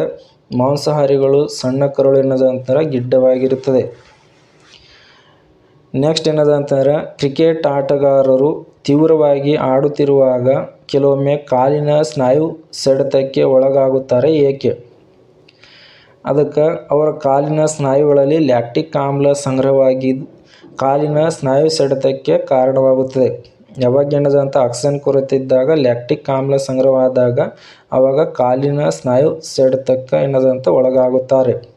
ಮಾಂಸಾಹಾರಿಗಳು ಸಣ್ಣ ಕರುಳಿನ ನಂತರ ಗಿಡ್ಡವಾಗಿರುತ್ತದೆ. ನೆಕ್ಸ್ಟ್ ಏನದ ಅಂತಂದ್ರೆ ಕ್ರಿಕೆಟ್ ಆಟಗಾರರು ತೀವ್ರವಾಗಿ ಆಡುತ್ತಿರುವಾಗ ಕೆಲವೊಮ್ಮೆ ಕಾಲಿನ ಸ್ನಾಯು ಸೆಡೆತಕ್ಕೆ ಒಳಗಾಗುತ್ತಾರೆ ಏಕೆ? ಅದಕ್ಕೆ ಅವರ ಕಾಲಿನ ಸ್ನಾಯುಗಳಲ್ಲಿ ಲ್ಯಾಕ್ಟಿಕ್ ಆಮ್ಲ ಸಂಗ್ರಹವಾಗಿ ಕಾಲಿನ ಸ್ನಾಯು ಸೆಳೆತಕ್ಕೆ ಕಾರಣವಾಗುತ್ತದೆ. ಯಾವಾಗ ಏನದಂತ ಆಕ್ಸಿಜನ್ ಕೊರತೆ ಇದ್ದಾಗ ಲ್ಯಾಕ್ಟಿಕ್ ಆಮ್ಲ ಸಂಗ್ರಹವಾದಾಗ ಆವಾಗ ಕಾಲಿನ ಸ್ನಾಯು ಸೆಳೆತಕ್ಕೆ ಏನದಂತ ಒಳಗಾಗುತ್ತಾರೆ.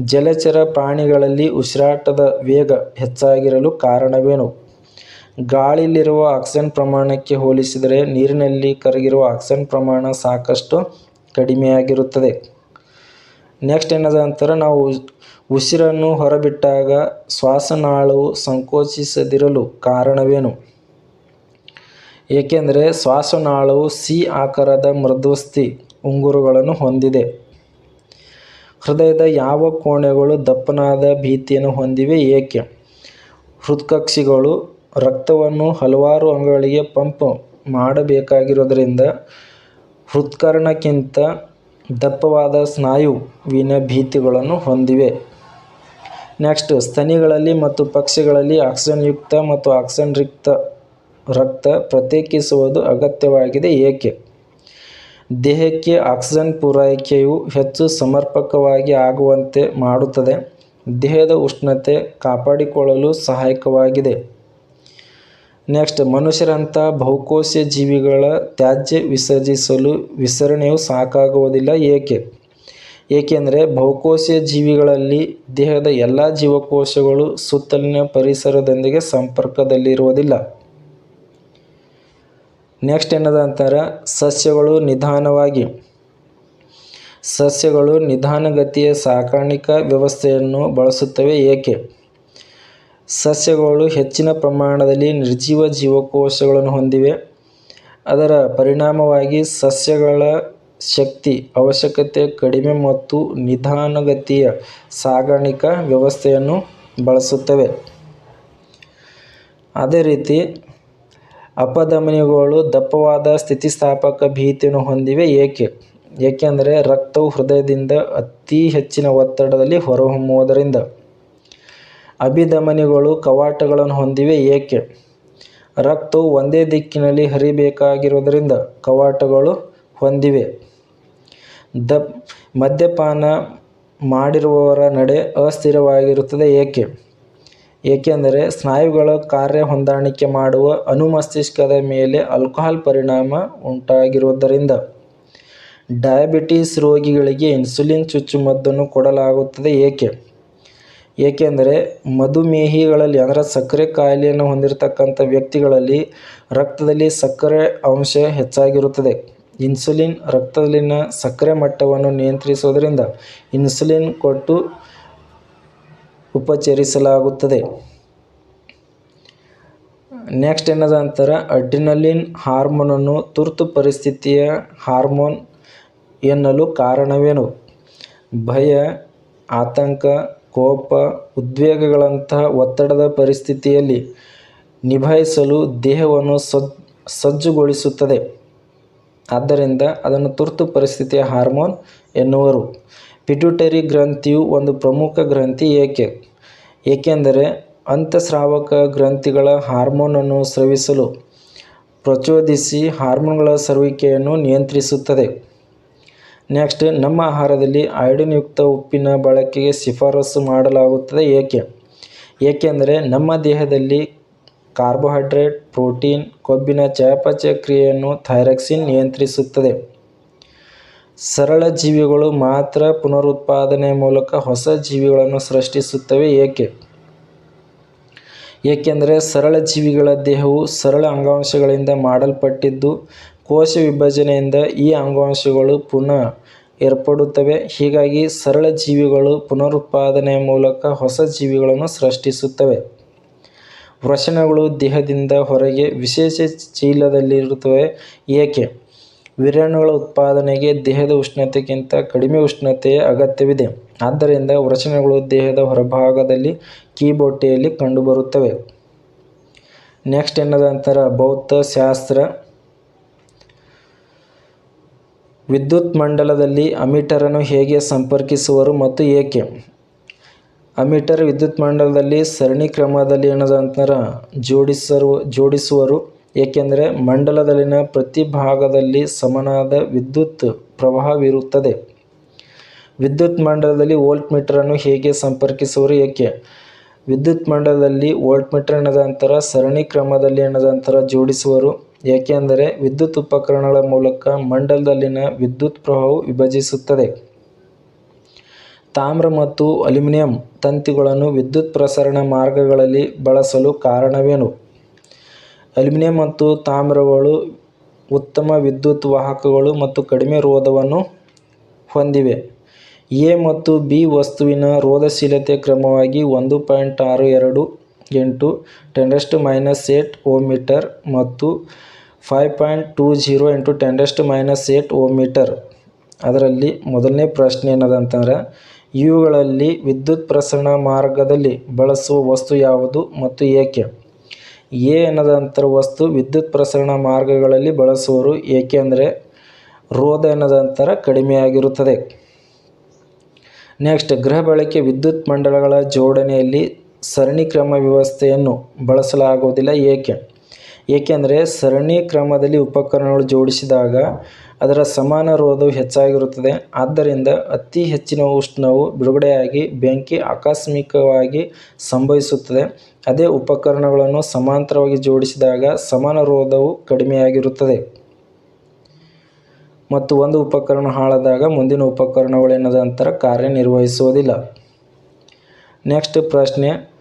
ಜಲಚರ ಪ್ರಾಣಿಗಳಲ್ಲಿ ಉಸಿರಾಟದ ವೇಗ ಹೆಚ್ಚಾಗಿರಲು ಕಾರಣವೇನು? ಗಾಳಿಯಲ್ಲಿರುವ ಆಕ್ಸಿಜನ್ ಪ್ರಮಾಣಕ್ಕೆ ಹೋಲಿಸಿದರೆ ನೀರಿನಲ್ಲಿ ಕರಗಿರುವ ಆಕ್ಸಿಜನ್ ಪ್ರಮಾಣ ಸಾಕಷ್ಟು ಕಡಿಮೆಯಾಗಿರುತ್ತದೆ. ನೆಕ್ಸ್ಟ್ ಏನದ ಅಂತಾರೆ ನಾವು ಉಸಿರನ್ನು ಹೊರಬಿಟ್ಟಾಗ ಶ್ವಾಸನಾಳವು ಸಂಕೋಚಿಸದಿರಲು ಕಾರಣವೇನು? ಏಕೆಂದರೆ ಶ್ವಾಸನಾಳವು ಸಿ ಆಕಾರದ ಮೃದುವಸ್ಥಿ ಉಂಗುರುಗಳನ್ನು ಹೊಂದಿದೆ. ಹೃದಯದ ಯಾವ ಕೋಣೆಗಳು ದಪ್ಪನಾದ ಭೀತಿಯನ್ನು ಹೊಂದಿವೆ ಏಕೆ? ಹೃತ್ಕಕ್ಷಿಗಳು ರಕ್ತವನ್ನು ಹಲವಾರು ಅಂಗಗಳಿಗೆ ಪಂಪ್ ಮಾಡಬೇಕಾಗಿರೋದರಿಂದ ಹೃತ್ಕರ್ಣಕ್ಕಿಂತ ದಪ್ಪವಾದ ಸ್ನಾಯುವಿನ ಭೀತಿಗಳನ್ನು ಹೊಂದಿವೆ. ನೆಕ್ಸ್ಟ್ ಸ್ತನಿಗಳಲ್ಲಿ ಮತ್ತು ಪಕ್ಷಿಗಳಲ್ಲಿ ಆಕ್ಸಿಜನ್ಯುಕ್ತ ಮತ್ತು ಆಕ್ಸಿಜನ್ ರಿಕ್ತ ರಕ್ತ ಪ್ರತ್ಯೇಕಿಸುವುದು ಅಗತ್ಯವಾಗಿದೆ. ಏಕೆ? ದೇಹಕ್ಕೆ ಆಕ್ಸಿಜನ್ ಪೂರೈಕೆಯು ಹೆಚ್ಚು ಸಮರ್ಪಕವಾಗಿ ಆಗುವಂತೆ ಮಾಡುತ್ತದೆ. ದೇಹದ ಉಷ್ಣತೆ ಕಾಪಾಡಿಕೊಳ್ಳಲು ಸಹಾಯಕವಾಗಿದೆ. ನೆಕ್ಸ್ಟ್ ಮನುಷ್ಯರಂಥ ಬಹುಕೋಶೀಯ ಜೀವಿಗಳ ತ್ಯಾಜ್ಯ ವಿಸರ್ಜಿಸಲು ವಿಸರಣೆಯು ಸಾಕಾಗುವುದಿಲ್ಲ. ಏಕೆ? ಏಕೆಂದರೆ ಬಹುಕೋಶೀಯ ಜೀವಿಗಳಲ್ಲಿ ದೇಹದ ಎಲ್ಲ ಜೀವಕೋಶಗಳು ಸುತ್ತಲಿನ ಪರಿಸರದೊಂದಿಗೆ ಸಂಪರ್ಕದಲ್ಲಿರುವುದಿಲ್ಲ. ನೆಕ್ಸ್ಟ್ ಏನದ ಸಸ್ಯಗಳು ನಿಧಾನವಾಗಿ. ಸಸ್ಯಗಳು ನಿಧಾನಗತಿಯ ಸಾಕಾಣಿಕಾ ವ್ಯವಸ್ಥೆಯನ್ನು ಬಳಸುತ್ತವೆ. ಏಕೆ? ಸಸ್ಯಗಳು ಹೆಚ್ಚಿನ ಪ್ರಮಾಣದಲ್ಲಿ ನಿರ್ಜೀವ ಜೀವಕೋಶಗಳನ್ನು ಹೊಂದಿವೆ. ಅದರ ಪರಿಣಾಮವಾಗಿ ಸಸ್ಯಗಳ ಶಕ್ತಿ, ಅವಶ್ಯಕತೆ ಕಡಿಮೆ ಮತ್ತು ನಿಧಾನಗತಿಯ ಸಾಗಾಣಿಕಾ ವ್ಯವಸ್ಥೆಯನ್ನು ಬಳಸುತ್ತವೆ. ಅದೇ ರೀತಿ, ಅಪಧಮನಿಗಳು ದಪ್ಪವಾದ ಸ್ಥಿತಿಸ್ಥಾಪಕ ಭೀತಿಯನ್ನು ಹೊಂದಿವೆ. ಏಕೆ? ಏಕೆಂದರೆ ರಕ್ತವು ಹೃದಯದಿಂದ ಅತಿ ಹೆಚ್ಚಿನ ಒತ್ತಡದಲ್ಲಿ ಹೊರಹೊಮ್ಮುವುದರಿಂದ. ಅಭಿಧಮನಿಗಳು ಕವಾಟಗಳನ್ನು ಹೊಂದಿವೆ ಏಕೆ? ರಕ್ತವು ಒಂದೇ ದಿಕ್ಕಿನಲ್ಲಿ ಹರಿಬೇಕಾಗಿರುವುದರಿಂದ ಕವಾಟಗಳು ಹೊಂದಿವೆ. ದ ಮದ್ಯಪಾನ ಮಾಡಿರುವವರ ನಡೆ ಅಸ್ಥಿರವಾಗಿರುತ್ತದೆ ಏಕೆ? ಏಕೆಂದರೆ ಸ್ನಾಯುಗಳ ಕಾರ್ಯ ಹೊಂದಾಣಿಕೆ ಮಾಡುವ ಅನುಮಸ್ತಿಷ್ಕದ ಮೇಲೆ ಆಲ್ಕೋಹಾಲ್ ಪರಿಣಾಮ ಉಂಟಾಗಿರುವುದರಿಂದ ಡಯಾಬಿಟೀಸ್ ರೋಗಿಗಳಿಗೆ ಇನ್ಸುಲಿನ್ ಚುಚ್ಚುಮದ್ದನ್ನು ಕೊಡಲಾಗುತ್ತದೆ ಏಕೆ? ಏಕೆಂದರೆ ಮಧುಮೇಹಿಗಳಲ್ಲಿ, ಅಂದರೆ ಸಕ್ಕರೆ ಕಾಯಿಲೆಯನ್ನು ಹೊಂದಿರತಕ್ಕಂಥ ವ್ಯಕ್ತಿಗಳಲ್ಲಿ ರಕ್ತದಲ್ಲಿ ಸಕ್ಕರೆ ಅಂಶ ಹೆಚ್ಚಾಗಿರುತ್ತದೆ. ಇನ್ಸುಲಿನ್ ರಕ್ತದಲ್ಲಿನ ಸಕ್ಕರೆ ಮಟ್ಟವನ್ನು ನಿಯಂತ್ರಿಸುವುದರಿಂದ ಇನ್ಸುಲಿನ್ ಕೊಟ್ಟು ಉಪಚರಿಸಲಾಗುತ್ತದೆ. ನೆಕ್ಸ್ಟ್ ಏನದ ಅಂತಾರೆ, ಅಡ್ರಿನಲಿನ್ ಹಾರ್ಮೋನನ್ನು ತುರ್ತು ಪರಿಸ್ಥಿತಿಯ ಹಾರ್ಮೋನ್ ಎನ್ನಲು ಕಾರಣವೇನು? ಭಯ, ಆತಂಕ ಕೋಪ, ಉದ್ವೇಗಗಳಂತಹ ಒತ್ತಡದ ಪರಿಸ್ಥಿತಿಯಲ್ಲಿ ನಿಭಾಯಿಸಲು ದೇಹವನ್ನು ಸಜ್ ಸಜ್ಜುಗೊಳಿಸುತ್ತದೆ. ಆದ್ದರಿಂದ ಅದನ್ನು ತುರ್ತು ಪರಿಸ್ಥಿತಿಯ ಹಾರ್ಮೋನ್ ಎನ್ನುವರು. ಪಿಟ್ಯೂಟರಿ ಗ್ರಂಥಿಯು ಒಂದು ಪ್ರಮುಖ ಗ್ರಂಥಿ ಏಕೆ? ಏಕೆಂದರೆ ಅಂತಸ್ರಾವಕ ಗ್ರಂಥಿಗಳ ಹಾರ್ಮೋನನ್ನು ಸ್ರವಿಸಲು ಪ್ರಚೋದಿಸಿ ಹಾರ್ಮೋನ್ಗಳ ಸ್ರವಿಕೆಯನ್ನು ನಿಯಂತ್ರಿಸುತ್ತದೆ. ನೆಕ್ಸ್ಟ್ ನಮ್ಮ ಆಹಾರದಲ್ಲಿ ಅಯೋಡಿನ್ಯುಕ್ತ ಉಪ್ಪಿನ ಬಳಕೆಗೆ ಶಿಫಾರಸು ಮಾಡಲಾಗುತ್ತದೆ. ಏಕೆ? ಏಕೆಂದರೆ ನಮ್ಮ ದೇಹದಲ್ಲಿ ಕಾರ್ಬೋಹೈಡ್ರೇಟ್, ಪ್ರೋಟೀನ್, ಕೊಬ್ಬಿನ ಚಯಾಪಚಯ ಕ್ರಿಯೆಯನ್ನು ಥೈರಾಕ್ಸಿನ್ ನಿಯಂತ್ರಿಸುತ್ತದೆ. ಸರಳ ಜೀವಿಗಳು ಮಾತ್ರ ಪುನರುತ್ಪಾದನೆ ಮೂಲಕ ಹೊಸ ಜೀವಿಗಳನ್ನು ಸೃಷ್ಟಿಸುತ್ತವೆ. ಏಕೆ? ಏಕೆಂದರೆ ಸರಳ ಜೀವಿಗಳ ದೇಹವು ಸರಳ ಅಂಗಾಂಶಗಳಿಂದ ಮಾಡಲ್ಪಟ್ಟಿದ್ದು ಕೋಶ ವಿಭಜನೆಯಿಂದ ಈ ಅಂಗಾಂಶಗಳು ಪುನಃ ಏರ್ಪಡುತ್ತವೆ. ಹೀಗಾಗಿ ಸರಳ ಜೀವಿಗಳು ಪುನರುತ್ಪಾದನೆಯ ಮೂಲಕ ಹೊಸ ಜೀವಿಗಳನ್ನು ಸೃಷ್ಟಿಸುತ್ತವೆ. ವೃಷಣಗಳು ದೇಹದಿಂದ ಹೊರಗೆ ವಿಶೇಷ ಚೀಲದಲ್ಲಿರುತ್ತವೆ. ಏಕೆ? ವೀರ್ಯಾಣುಗಳ ಉತ್ಪಾದನೆಗೆ ದೇಹದ ಉಷ್ಣತೆಗಿಂತ ಕಡಿಮೆ ಉಷ್ಣತೆಯ ಅಗತ್ಯವಿದೆ. ಆದ್ದರಿಂದ ವೃಷಣಗಳು ದೇಹದ ಹೊರಭಾಗದಲ್ಲಿ ಕೀಬೊಟ್ಟೆಯಲ್ಲಿ ಕಂಡುಬರುತ್ತವೆ. ನೆಕ್ಸ್ಟ್ ಏನದ ಅಂತಾರೆ ಭೌತಶಾಸ್ತ್ರ ವಿದ್ಯುತ್ ಮಂಡಲದಲ್ಲಿ ಅಮೀಟರನ್ನು ಹೇಗೆ ಸಂಪರ್ಕಿಸುವರು ಮತ್ತು ಏಕೆ? ಅಮೀಟರ್ ವಿದ್ಯುತ್ ಮಂಡಲದಲ್ಲಿ ಸರಣಿ ಕ್ರಮದಲ್ಲಿ ಏನದ ಅಂತಾರೆ ಜೋಡಿಸರು, ಜೋಡಿಸುವರು. ಏಕೆಂದರೆ ಮಂಡಲದಲ್ಲಿನ ಪ್ರತಿ ಭಾಗದಲ್ಲಿ ಸಮನಾದ ವಿದ್ಯುತ್ ಪ್ರವಾಹವಿರುತ್ತದೆ. ವಿದ್ಯುತ್ ಮಂಡಲದಲ್ಲಿ ವೋಲ್ಟ್ ಮೀಟರನ್ನು ಹೇಗೆ ಸಂಪರ್ಕಿಸುವರು, ಏಕೆ? ವಿದ್ಯುತ್ ಮಂಡಲದಲ್ಲಿ ವೋಲ್ಟ್ ಮೀಟರ್ ಅಂತಾರೆ, ಸರಣಿ ಕ್ರಮದಲ್ಲಿ ಏನದ ಜೋಡಿಸುವರು. ಏಕೆಂದರೆ ವಿದ್ಯುತ್ ಉಪಕರಣಗಳ ಮೂಲಕ ಮಂಡಲದಲ್ಲಿನ ವಿದ್ಯುತ್ ಪ್ರವಾಹವು ವಿಭಜಿಸುತ್ತದೆ ತಾಮ್ರ ಮತ್ತು ಅಲ್ಯೂಮಿನಿಯಂ ತಂತಿಗಳನ್ನು ವಿದ್ಯುತ್ ಪ್ರಸರಣ ಮಾರ್ಗಗಳಲ್ಲಿ ಬಳಸಲು ಕಾರಣವೇನು? ಅಲ್ಯೂಮಿನಿಯಂ ಮತ್ತು ತಾಮ್ರಗಳು ಉತ್ತಮ ವಿದ್ಯುತ್ ವಾಹಕಗಳು ಮತ್ತು ಕಡಿಮೆ ರೋಧವನ್ನು ಹೊಂದಿವೆ. ಎ ಮತ್ತು ಬಿ ವಸ್ತುವಿನ ರೋಧಶೀಲತೆ ಕ್ರಮವಾಗಿ ಒಂದು ಪಾಯಿಂಟ್ ಆರು ಎರಡು into ten power minus eight ohm metre ಮತ್ತು five point two zero into ten power minus eight ohm metre. ಅದರಲ್ಲಿ ಮೊದಲನೇ ಪ್ರಶ್ನೆ ಏನದಂತಂದ್ರೆ, ಇವುಗಳಲ್ಲಿ ವಿದ್ಯುತ್ ಪ್ರಸರಣ ಮಾರ್ಗದಲ್ಲಿ ಬಳಸುವ ವಸ್ತು ಯಾವುದು ಮತ್ತು ಏಕೆ? ಎ ಎನ್ನದಂಥ ವಸ್ತು ವಿದ್ಯುತ್ ಪ್ರಸರಣ ಮಾರ್ಗಗಳಲ್ಲಿ ಬಳಸುವರು ಏಕೆಂದರೆ ರೋಧ ಎನ್ನದಂಥರ ಕಡಿಮೆಯಾಗಿರುತ್ತದೆ. ನೆಕ್ಸ್ಟ್ ಗೃಹ ಬಳಕೆ ವಿದ್ಯುತ್ ಮಂಡಲಗಳ ಜೋಡಣೆಯಲ್ಲಿ ಸರಣಿ ಕ್ರಮ ವ್ಯವಸ್ಥೆಯನ್ನು ಬಳಸಲಾಗುವುದಿಲ್ಲ ಏಕೆ? ಏಕೆಂದರೆ ಸರಣಿ ಕ್ರಮದಲ್ಲಿ ಉಪಕರಣಗಳು ಜೋಡಿಸಿದಾಗ ಅದರ ಸಮಾನ ರೋಧವು ಹೆಚ್ಚಾಗಿರುತ್ತದೆ. ಆದ್ದರಿಂದ ಅತಿ ಹೆಚ್ಚಿನ ಉಷ್ಣವು ಬಿಡುಗಡೆಯಾಗಿ ಬೆಂಕಿ ಆಕಸ್ಮಿಕವಾಗಿ ಸಂಭವಿಸುತ್ತದೆ. ಅದೇ ಉಪಕರಣಗಳನ್ನು ಸಮಾಂತರವಾಗಿ ಜೋಡಿಸಿದಾಗ ಸಮಾನ ರೋಧವು ಕಡಿಮೆಯಾಗಿರುತ್ತದೆ. ಮತ್ತು ಒಂದು ಉಪಕರಣ ಹಾಳಾದಾಗ ಮುಂದಿನ ಉಪಕರಣಗಳು ಏನದಂತರ ಕಾರ್ಯ ನಿರ್ವಹಿಸುವುದಿಲ್ಲ. ನೆಕ್ಸ್ಟ್ ಪ್ರಶ್ನೆ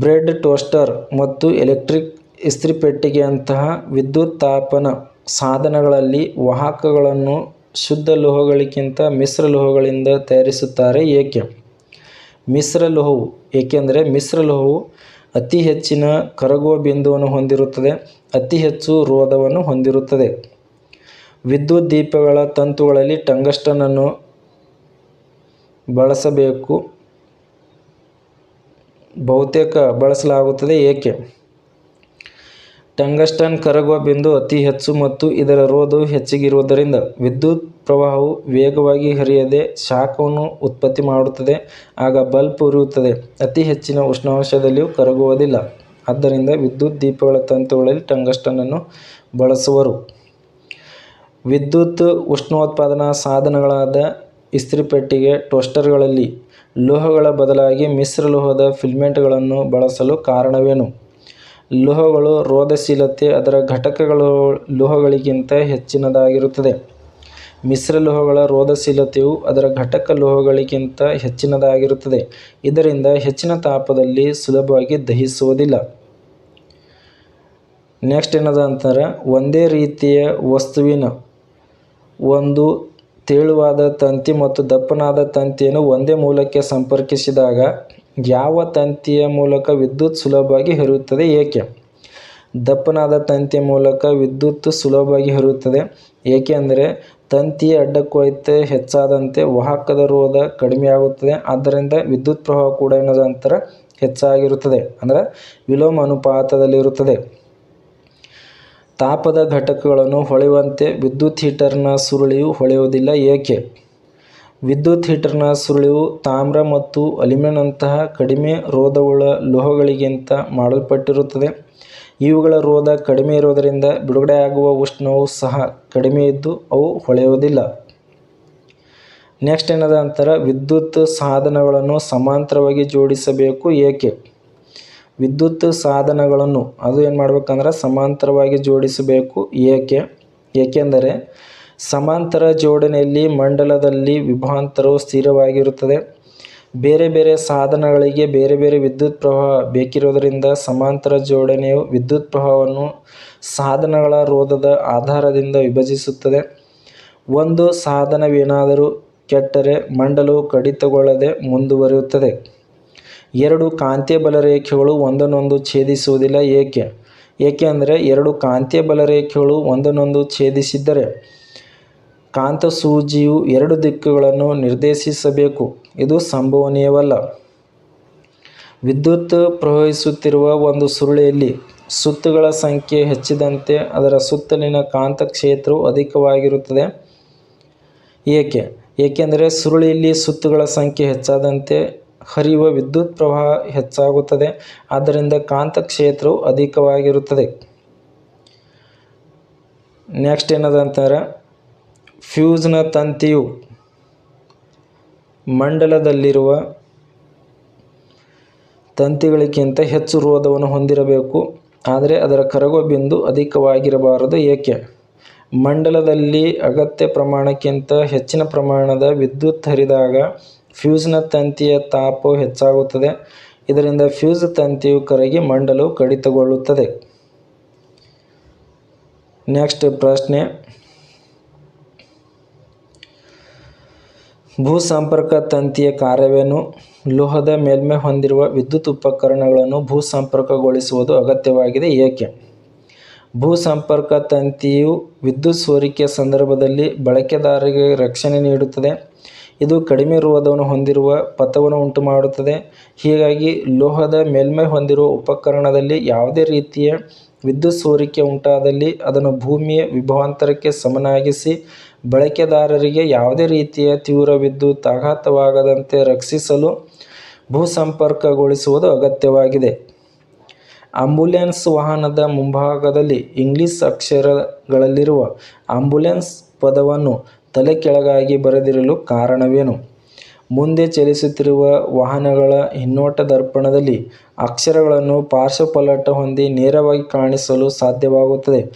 ಬ್ರೆಡ್ ಟೋಸ್ಟರ್ ಮತ್ತು ಎಲೆಕ್ಟ್ರಿಕ್ ಇಸ್ತ್ರಿಪೆಟ್ಟಿಗೆಯಂತಹ ವಿದ್ಯುತ್ ತಾಪನ ಸಾಧನಗಳಲ್ಲಿ ವಾಹಕಗಳನ್ನು ಶುದ್ಧ ಲೋಹಗಳಿಗಿಂತ ಮಿಶ್ರಲೋಹಗಳಿಂದ ತಯಾರಿಸುತ್ತಾರೆ ಏಕೆ? ಮಿಶ್ರಲೋಹವು ಏಕೆಂದರೆ ಮಿಶ್ರಲೋಹವು ಅತಿ ಹೆಚ್ಚಿನ ಕರಗುವ ಬಿಂದುವನ್ನು ಹೊಂದಿರುತ್ತದೆ, ಅತಿ ಹೆಚ್ಚು ರೋಧವನ್ನು ಹೊಂದಿರುತ್ತದೆ. ವಿದ್ಯುತ್ ದೀಪಗಳ ತಂತುಗಳಲ್ಲಿ ಟಂಗ್ಸ್ಟನ್ ಅನ್ನು ಬಳಸಬೇಕು ಬಹುತೇಕ ಬಳಸಲಾಗುತ್ತದೆ ಏಕೆ? ಟಂಗಸ್ಟನ್ ಕರಗುವ ಬಿಂದು ಅತಿ ಹೆಚ್ಚು ಮತ್ತು ಇದರ ರೋಧವು ಹೆಚ್ಚಿಗಿರುವುದರಿಂದ ವಿದ್ಯುತ್ ಪ್ರವಾಹವು ವೇಗವಾಗಿ ಹರಿಯದೆ ಶಾಖವನ್ನು ಉತ್ಪತ್ತಿ ಮಾಡುತ್ತದೆ, ಆಗ ಬಲ್ಬ್ ಉರಿಯುತ್ತದೆ. ಅತಿ ಹೆಚ್ಚಿನ ಉಷ್ಣಾಂಶದಲ್ಲಿಯೂ ಕರಗುವುದಿಲ್ಲ. ಆದ್ದರಿಂದ ವಿದ್ಯುತ್ ದೀಪಗಳ ತಂತುಗಳಲ್ಲಿ ಟಂಗಸ್ಟನನ್ನು ಬಳಸುವರು. ವಿದ್ಯುತ್ ಉಷ್ಣೋತ್ಪಾದನಾ ಸಾಧನಗಳಾದ ಇಸ್ತ್ರಿಪೆಟ್ಟಿಗೆ, ಟೋಸ್ಟರ್ಗಳಲ್ಲಿ ಲೋಹಗಳ ಬದಲಾಗಿ ಮಿಶ್ರಲೋಹದ ಫಿಲ್ಮೆಂಟ್ಗಳನ್ನು ಬಳಸಲು ಕಾರಣವೇನು? ಲೋಹಗಳು ರೋಧಶೀಲತೆ ಅದರ ಘಟಕಗಳು ಲೋಹಗಳಿಗಿಂತ ಹೆಚ್ಚಿನದಾಗಿರುತ್ತದೆ. ಮಿಶ್ರಲೋಹಗಳ ರೋಧಶೀಲತೆಯು ಅದರ ಘಟಕ ಲೋಹಗಳಿಗಿಂತ ಹೆಚ್ಚಿನದಾಗಿರುತ್ತದೆ. ಇದರಿಂದ ಹೆಚ್ಚಿನ ತಾಪದಲ್ಲಿ ಸುಲಭವಾಗಿ ದಹಿಸುವುದಿಲ್ಲ. ಒಂದೇ ರೀತಿಯ ವಸ್ತುವಿನ ಒಂದು ತೆಳುವಾದ ತಂತಿ ಮತ್ತು ದಪ್ಪನಾದ ತಂತಿಯನ್ನು ಒಂದೇ ಮೂಲಕ್ಕೆ ಸಂಪರ್ಕಿಸಿದಾಗ ಯಾವ ತಂತಿಯ ಮೂಲಕ ವಿದ್ಯುತ್ ಸುಲಭವಾಗಿ ಹರಿಯುತ್ತದೆ, ಏಕೆ? ದಪ್ಪನಾದ ತಂತಿಯ ಮೂಲಕ ವಿದ್ಯುತ್ ಸುಲಭವಾಗಿ ಹರಿಯುತ್ತದೆ ಏಕೆಂದರೆ ತಂತಿಯ ಅಡ್ಡಕೊಳೆತ ಹೆಚ್ಚಾದಂತೆ ವಾಹಕದ ರೋಧ ಕಡಿಮೆಯಾಗುತ್ತದೆ, ಆದ್ದರಿಂದ ವಿದ್ಯುತ್ ಪ್ರವಾಹ ಕೂಡ ಏನದಂತರ ಹೆಚ್ಚಾಗಿರುತ್ತದೆ, ಅಂದರೆ ವಿಲೋಮ ಅನುಪಾತದಲ್ಲಿರುತ್ತದೆ. ತಾಪದ ಘಟಕಗಳನ್ನು ಹೊಳೆಯುವಂತೆ ವಿದ್ಯುತ್ ಹೀಟರ್ನ ಸುರುಳಿಯು ಹೊಳೆಯುವುದಿಲ್ಲ ಏಕೆ? ವಿದ್ಯುತ್ ಹೀಟರ್ನ ಸುರುಳಿಯು ತಾಮ್ರ ಮತ್ತು ಅಲಿಮಿನಂತಹ ಕಡಿಮೆ ರೋಧವುಳ್ಳ ಲೋಹಗಳಿಗಿಂತ ಮಾಡಲ್ಪಟ್ಟಿರುತ್ತದೆ. ಇವುಗಳ ರೋಧ ಕಡಿಮೆ ಇರುವುದರಿಂದ ಬಿಡುಗಡೆಯಾಗುವ ಉಷ್ಣವು ಸಹ ಕಡಿಮೆ ಇದ್ದು ಅವು ಹೊಳೆಯುವುದಿಲ್ಲ. ನೆಕ್ಸ್ಟ್ ಏನದಂತರ ವಿದ್ಯುತ್ ಸಾಧನಗಳನ್ನು ಸಮಾಂತರವಾಗಿ ಜೋಡಿಸಬೇಕು ಏಕೆ? ವಿದ್ಯುತ್ ಸಾಧನಗಳನ್ನು ಅದು ಏನು ಮಾಡಬೇಕಂದ್ರೆ ಸಮಾಂತರವಾಗಿ ಜೋಡಿಸಬೇಕು ಏಕೆ? ಏಕೆಂದರೆ ಸಮಾಂತರ ಜೋಡಣೆಯಲ್ಲಿ ಮಂಡಲದಲ್ಲಿ ವಿಭಾಂತರವು ಸ್ಥಿರವಾಗಿರುತ್ತದೆ. ಬೇರೆ ಬೇರೆ ಸಾಧನಗಳಿಗೆ ಬೇರೆ ಬೇರೆ ವಿದ್ಯುತ್ ಪ್ರವಾಹ ಬೇಕಿರುವುದರಿಂದ ಸಮಾಂತರ ಜೋಡಣೆಯು ವಿದ್ಯುತ್ ಪ್ರವಾಹವನ್ನು ಸಾಧನಗಳ ರೋಧದ ಆಧಾರದಿಂದ ವಿಭಜಿಸುತ್ತದೆ. ಒಂದು ಸಾಧನವೇನಾದರೂ ಕೆಟ್ಟರೆ ಮಂಡಲವು ಕಡಿತಗೊಳ್ಳದೆ ಮುಂದುವರಿಯುತ್ತದೆ. ಎರಡು ಕಾಂತೀಯ ಬಲರೇಖೆಗಳು ಒಂದನ್ನೊಂದು ಛೇದಿಸುವುದಿಲ್ಲ ಏಕೆ? ಏಕೆ ಅಂದರೆ ಎರಡು ಕಾಂತೀಯ ಬಲರೇಖೆಗಳು ಒಂದನ್ನೊಂದು ಛೇದಿಸಿದ್ದರೆ ಕಾಂತಸೂಜಿಯು ಎರಡು ದಿಕ್ಕುಗಳನ್ನು ನಿರ್ದೇಶಿಸಬೇಕು ಇದು ಸಂಭವನೀಯವಲ್ಲ. ವಿದ್ಯುತ್ ಪ್ರವಹಿಸುತ್ತಿರುವ ಒಂದು ಸುರುಳಿಯಲ್ಲಿ ಸುತ್ತುಗಳ ಸಂಖ್ಯೆ ಹೆಚ್ಚಿದಂತೆ ಅದರ ಸುತ್ತಲಿನ ಕಾಂತಕ್ಷೇತ್ರವು ಅಧಿಕವಾಗಿರುತ್ತದೆ ಏಕೆ? ಏಕೆಂದರೆ ಸುರುಳಿಯಲ್ಲಿ ಸುತ್ತುಗಳ ಸಂಖ್ಯೆ ಹೆಚ್ಚಾದಂತೆ ಹರಿಯುವ ವಿದ್ಯುತ್ ಪ್ರವಾಹ ಹೆಚ್ಚಾಗುತ್ತದೆ ಆದ್ದರಿಂದ ಕಾಂತಕ್ಷೇತ್ರವು ಅಧಿಕವಾಗಿರುತ್ತದೆ. ನೆಕ್ಸ್ಟ್ ಅಂತಾರೆ ಫ್ಯೂಸ್ನ ತಂತಿಯು ಮಂಡಲದಲ್ಲಿರುವ ತಂತಿಗಳಿಗಿಂತ ಹೆಚ್ಚು ರೋಧವನ್ನು ಹೊಂದಿರಬೇಕು ಆದರೆ ಅದರ ಕರಗುವ ಬಿಂದು ಅಧಿಕವಾಗಿರಬಾರದು ಏಕೆ? ಮಂಡಲದಲ್ಲಿ ಅಗತ್ಯ ಪ್ರಮಾಣಕ್ಕಿಂತ ಹೆಚ್ಚಿನ ಪ್ರಮಾಣದ ವಿದ್ಯುತ್ ಹರಿದಾಗ ಫ್ಯೂಸ್ನ ತಂತಿಯ ತಾಪವು ಹೆಚ್ಚಾಗುತ್ತದೆ. ಇದರಿಂದ ಫ್ಯೂಸ್ ತಂತಿಯು ಕರಗಿ ಮಂಡಲವು ಕಡಿತಗೊಳ್ಳುತ್ತದೆ. ನೆಕ್ಸ್ಟ್ ಪ್ರಶ್ನೆ. ಭೂ ಸಂಪರ್ಕ ತಂತಿಯ ಕಾರ್ಯವೇನು? ಲೋಹದ ಮೇಲ್ಮೆ ಹೊಂದಿರುವ ವಿದ್ಯುತ್ ಉಪಕರಣಗಳನ್ನು ಭೂಸಂಪರ್ಕಗೊಳಿಸುವುದು ಅಗತ್ಯವಾಗಿದೆ. ಏಕೆ? ಭೂ ಸಂಪರ್ಕ ತಂತಿಯು ವಿದ್ಯುತ್ ಸೋರಿಕೆಯ ಸಂದರ್ಭದಲ್ಲಿ ಬಳಕೆದಾರರಿಗೆ ರಕ್ಷಣೆ ನೀಡುತ್ತದೆ. ಇದು ಕಡಿಮೆ ರೋಧವನ್ನು ಹೊಂದಿರುವ ಪಥವನ್ನು ಉಂಟು ಮಾಡುತ್ತದೆ ಹೀಗಾಗಿ ಲೋಹದ ಮೇಲ್ಮೈ ಹೊಂದಿರುವ ಉಪಕರಣದಲ್ಲಿ ಯಾವುದೇ ರೀತಿಯ ವಿದ್ಯುತ್ ಸೋರಿಕೆ ಉಂಟಾದಲ್ಲಿ ಅದನ್ನು ಭೂಮಿಯ ವಿಭವಾಂತರಕ್ಕೆ ಸಮನಾಗಿಸಿ ಬಳಕೆದಾರರಿಗೆ ಯಾವುದೇ ರೀತಿಯ ತೀವ್ರ ವಿದ್ಯುತ್ ಆಘಾತವಾಗದಂತೆ ರಕ್ಷಿಸಲು ಭೂಸಂಪರ್ಕಗೊಳಿಸುವುದು ಅಗತ್ಯವಾಗಿದೆ. ಆಂಬ್ಯುಲೆನ್ಸ್ ವಾಹನದ ಮುಂಭಾಗದಲ್ಲಿ ಇಂಗ್ಲಿಷ್ ಅಕ್ಷರಗಳಲ್ಲಿರುವ ಆಂಬ್ಯುಲೆನ್ಸ್ ಪದವನ್ನು ತಲೆಕೆಳಗಾಗಿ ಬರೆದಿರಲು ಕಾರಣವೇನು? ಮುಂದೆ ಚಲಿಸುತ್ತಿರುವ ವಾಹನಗಳ ಹಿನ್ನೋಟ ದರ್ಪಣದಲ್ಲಿ ಅಕ್ಷರಗಳನ್ನು ಪಾರ್ಶ್ವಪಲ್ಲಟ ಹೊಂದಿ ನೇರವಾಗಿ ಕಾಣಿಸಲು ಸಾಧ್ಯವಾಗುತ್ತದೆ.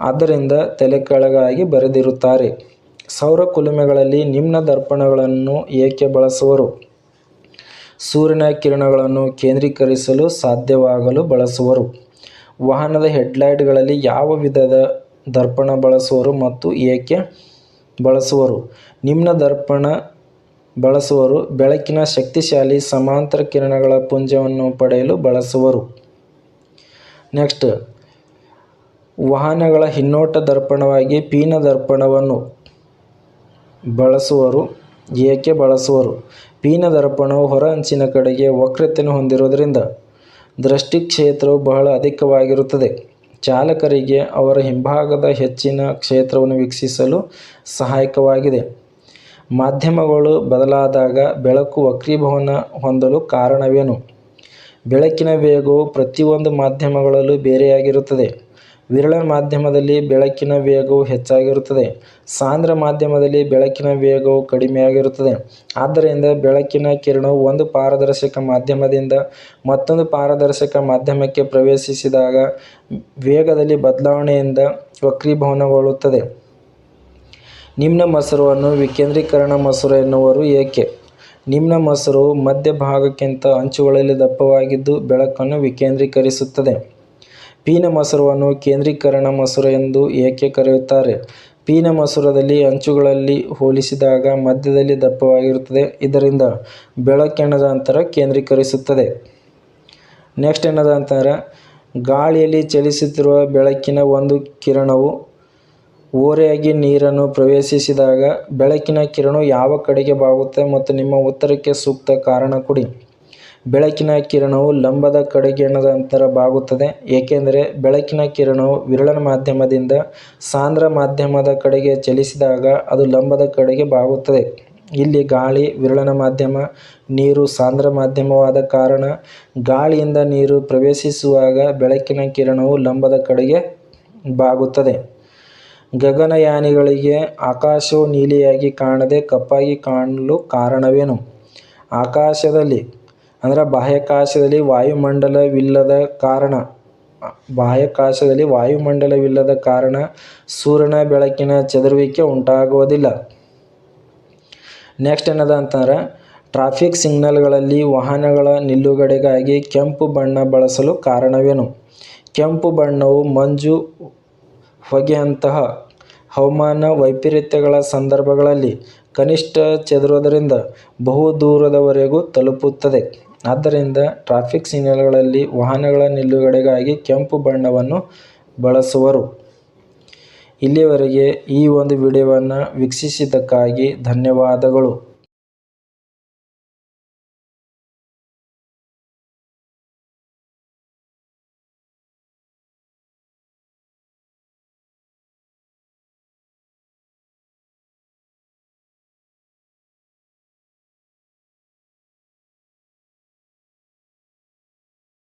ಆದ್ದರಿಂದ ತಲೆ ಕೆಳಗಾಗಿ ಬರೆದಿರುತ್ತಾರೆ. ಸೌರ ಕುಲುಮೆಗಳಲ್ಲಿ ನಿಮ್ನ ದರ್ಪಣಗಳನ್ನು ಏಕೆ ಬಳಸುವರು? ಸೂರ್ಯನ ಕಿರಣಗಳನ್ನು ಕೇಂದ್ರೀಕರಿಸಲು ಸಾಧ್ಯವಾಗಲು ಬಳಸುವರು. ವಾಹನದ ಹೆಡ್ಲೈಟ್ಗಳಲ್ಲಿ ಯಾವ ವಿಧದ ದರ್ಪಣ ಬಳಸುವರು ಮತ್ತು ಏಕೆ? ಬಳಸುವರು. ನಿಮ್ನ ದರ್ಪಣ ಬಳಸುವರು. ಬೆಳಕಿನ ಶಕ್ತಿಶಾಲಿ ಸಮಾಂತರ ಕಿರಣಗಳ ಪುಂಜವನ್ನು ಪಡೆಯಲು ಬಳಸುವರು. ನೆಕ್ಸ್ಟ್, ವಾಹನಗಳ ಹಿನ್ನೋಟ ದರ್ಪಣವಾಗಿ ಪೀನ ದರ್ಪಣವನ್ನು ಬಳಸುವರು. ಏಕೆ ಬಳಸುವರು? ಪೀನ ದರ್ಪಣವು ಹೊರ ಅಂಚಿನ ಕಡೆಗೆ ವಕ್ರತೆಯನ್ನು ಹೊಂದಿರುವುದರಿಂದ ದೃಷ್ಟಿ ಕ್ಷೇತ್ರವು ಬಹಳ ಅಧಿಕವಾಗಿರುತ್ತದೆ. ಚಾಲಕರಿಗೆ ಅವರ ಹಿಂಭಾಗದ ಹೆಚ್ಚಿನ ಕ್ಷೇತ್ರವನ್ನು ವೀಕ್ಷಿಸಲು ಸಹಾಯಕವಾಗಿದೆ. ಮಾಧ್ಯಮಗಳು ಬದಲಾದಾಗ ಬೆಳಕು ವಕ್ರೀಭವನ ಹೊಂದಲು ಕಾರಣವೇನು? ಬೆಳಕಿನ ವೇಗವು ಪ್ರತಿಯೊಂದು ಮಾಧ್ಯಮಗಳಲ್ಲೂ ಬೇರೆಯಾಗಿರುತ್ತದೆ. ವಿರಳ ಮಾಧ್ಯಮದಲ್ಲಿ ಬೆಳಕಿನ ವೇಗವು ಹೆಚ್ಚಾಗಿರುತ್ತದೆ. ಸಾಂದ್ರ ಮಾಧ್ಯಮದಲ್ಲಿ ಬೆಳಕಿನ ವೇಗವು ಕಡಿಮೆಯಾಗಿರುತ್ತದೆ. ಆದ್ದರಿಂದ ಬೆಳಕಿನ ಕಿರಣವು ಒಂದು ಪಾರದರ್ಶಕ ಮಾಧ್ಯಮದಿಂದ ಮತ್ತೊಂದು ಪಾರದರ್ಶಕ ಮಾಧ್ಯಮಕ್ಕೆ ಪ್ರವೇಶಿಸಿದಾಗ ವೇಗದಲ್ಲಿ ಬದಲಾವಣೆಯಿಂದ ವಕ್ರೀಭವನಗೊಳ್ಳುತ್ತದೆ. ನಿಮ್ನ ಮಸೂರವನ್ನು ವಿಕೇಂದ್ರೀಕರಣ ಮಸೂರ ಎನ್ನುವರು ಏಕೆ? ನಿಮ್ನ ಮೊಸರು ಮಧ್ಯಭಾಗಕ್ಕಿಂತ ಅಂಚುಗಳಲ್ಲಿ ದಪ್ಪವಾಗಿದ್ದು ಬೆಳಕನ್ನು ವಿಕೇಂದ್ರೀಕರಿಸುತ್ತದೆ. ಪೀನ ಮಸೂರವನ್ನು ಕೇಂದ್ರೀಕರಣ ಮಸೂರ ಎಂದು ಏಕೆ ಕರೆಯುತ್ತಾರೆ? ಪೀನ ಮಸೂರದಲ್ಲಿ ಅಂಚುಗಳಲ್ಲಿ ಹೋಲಿಸಿದಾಗ ಮಧ್ಯದಲ್ಲಿ ದಪ್ಪವಾಗಿರುತ್ತದೆ, ಇದರಿಂದ ಬೆಳಕೆಣದ ಅಂತರ ಕೇಂದ್ರೀಕರಿಸುತ್ತದೆ. ನೆಕ್ಸ್ಟ್ ಏನದ ಅಂತರ, ಗಾಳಿಯಲ್ಲಿ ಚಲಿಸುತ್ತಿರುವ ಬೆಳಕಿನ ಒಂದು ಕಿರಣವು ಓರೆಯಾಗಿ ನೀರನ್ನು ಪ್ರವೇಶಿಸಿದಾಗ ಬೆಳಕಿನ ಕಿರಣವು ಯಾವ ಕಡೆಗೆ ಬಾಗುತ್ತೆ ಮತ್ತು ನಿಮ್ಮ ಉತ್ತರಕ್ಕೆ ಸೂಕ್ತ ಕಾರಣ ಕೊಡಿ. ಬೆಳಕಿನ ಕಿರಣವು ಲಂಬದ ಕಡೆಗೆ ಎಣದ ಅಂತರ ಬಾಗುತ್ತದೆ. ಏಕೆಂದರೆ ಬೆಳಕಿನ ಕಿರಣವು ವಿರಳನ ಮಾಧ್ಯಮದಿಂದ ಸಾಂದ್ರ ಮಾಧ್ಯಮದ ಕಡೆಗೆ ಚಲಿಸಿದಾಗ ಅದು ಲಂಬದ ಕಡೆಗೆ ಬಾಗುತ್ತದೆ. ಇಲ್ಲಿ ಗಾಳಿ, ವಿರಳನ ಮಾಧ್ಯಮ, ನೀರು ಸಾಂದ್ರ ಮಾಧ್ಯಮವಾದ ಕಾರಣ ಗಾಳಿಯಿಂದ ನೀರು ಪ್ರವೇಶಿಸುವಾಗ ಬೆಳಕಿನ ಕಿರಣವು ಲಂಬದ ಕಡೆಗೆ ಬಾಗುತ್ತದೆ. ಗಗನಯಾನಿಗಳಿಗೆ ಆಕಾಶವು ನೀಲಿಯಾಗಿ ಕಾಣದೆ ಕಪ್ಪಾಗಿ ಕಾಣಲು ಕಾರಣವೇನು? ಆಕಾಶದಲ್ಲಿ ಅಂದರೆ ಬಾಹ್ಯಾಕಾಶದಲ್ಲಿ ವಾಯುಮಂಡಲವಿಲ್ಲದ ಕಾರಣ, ಬಾಹ್ಯಾಕಾಶದಲ್ಲಿ ವಾಯುಮಂಡಲವಿಲ್ಲದ ಕಾರಣ ಸೂರ್ಯನ ಬೆಳಕಿನ ಚದುರುವಿಕೆ ಉಂಟಾಗುವುದಿಲ್ಲ. ನೆಕ್ಸ್ಟ್ ಏನದ ಅಂತಂದ್ರೆ ಟ್ರಾಫಿಕ್ ಸಿಗ್ನಲ್ಗಳಲ್ಲಿ ವಾಹನಗಳ ನಿಲ್ಲುಗಡೆಗಾಗಿ ಕೆಂಪು ಬಣ್ಣ ಬಳಸಲು ಕಾರಣವೇನು? ಕೆಂಪು ಬಣ್ಣವು ಮಂಜು ಹೊಗೆಯಂತಹ ಹವಾಮಾನ ವೈಪರೀತ್ಯಗಳ ಸಂದರ್ಭಗಳಲ್ಲಿ ಕನಿಷ್ಠ ಚದುರೋದರಿಂದ ಬಹುದೂರದವರೆಗೂ ತಲುಪುತ್ತದೆ. ಆದ್ದರಿಂದ ಟ್ರಾಫಿಕ್ ಸಿಗ್ನಲ್ಗಳಲ್ಲಿ ವಾಹನಗಳ ನಿಲುಗಡೆಗಾಗಿ ಕೆಂಪು ಬಣ್ಣವನ್ನು ಬಳಸುವರು. ಇಲ್ಲಿಯವರೆಗೆ ಈ ಒಂದು ವಿಡಿಯೋವನ್ನು ವೀಕ್ಷಿಸಿದ್ದಕ್ಕಾಗಿ ಧನ್ಯವಾದಗಳು.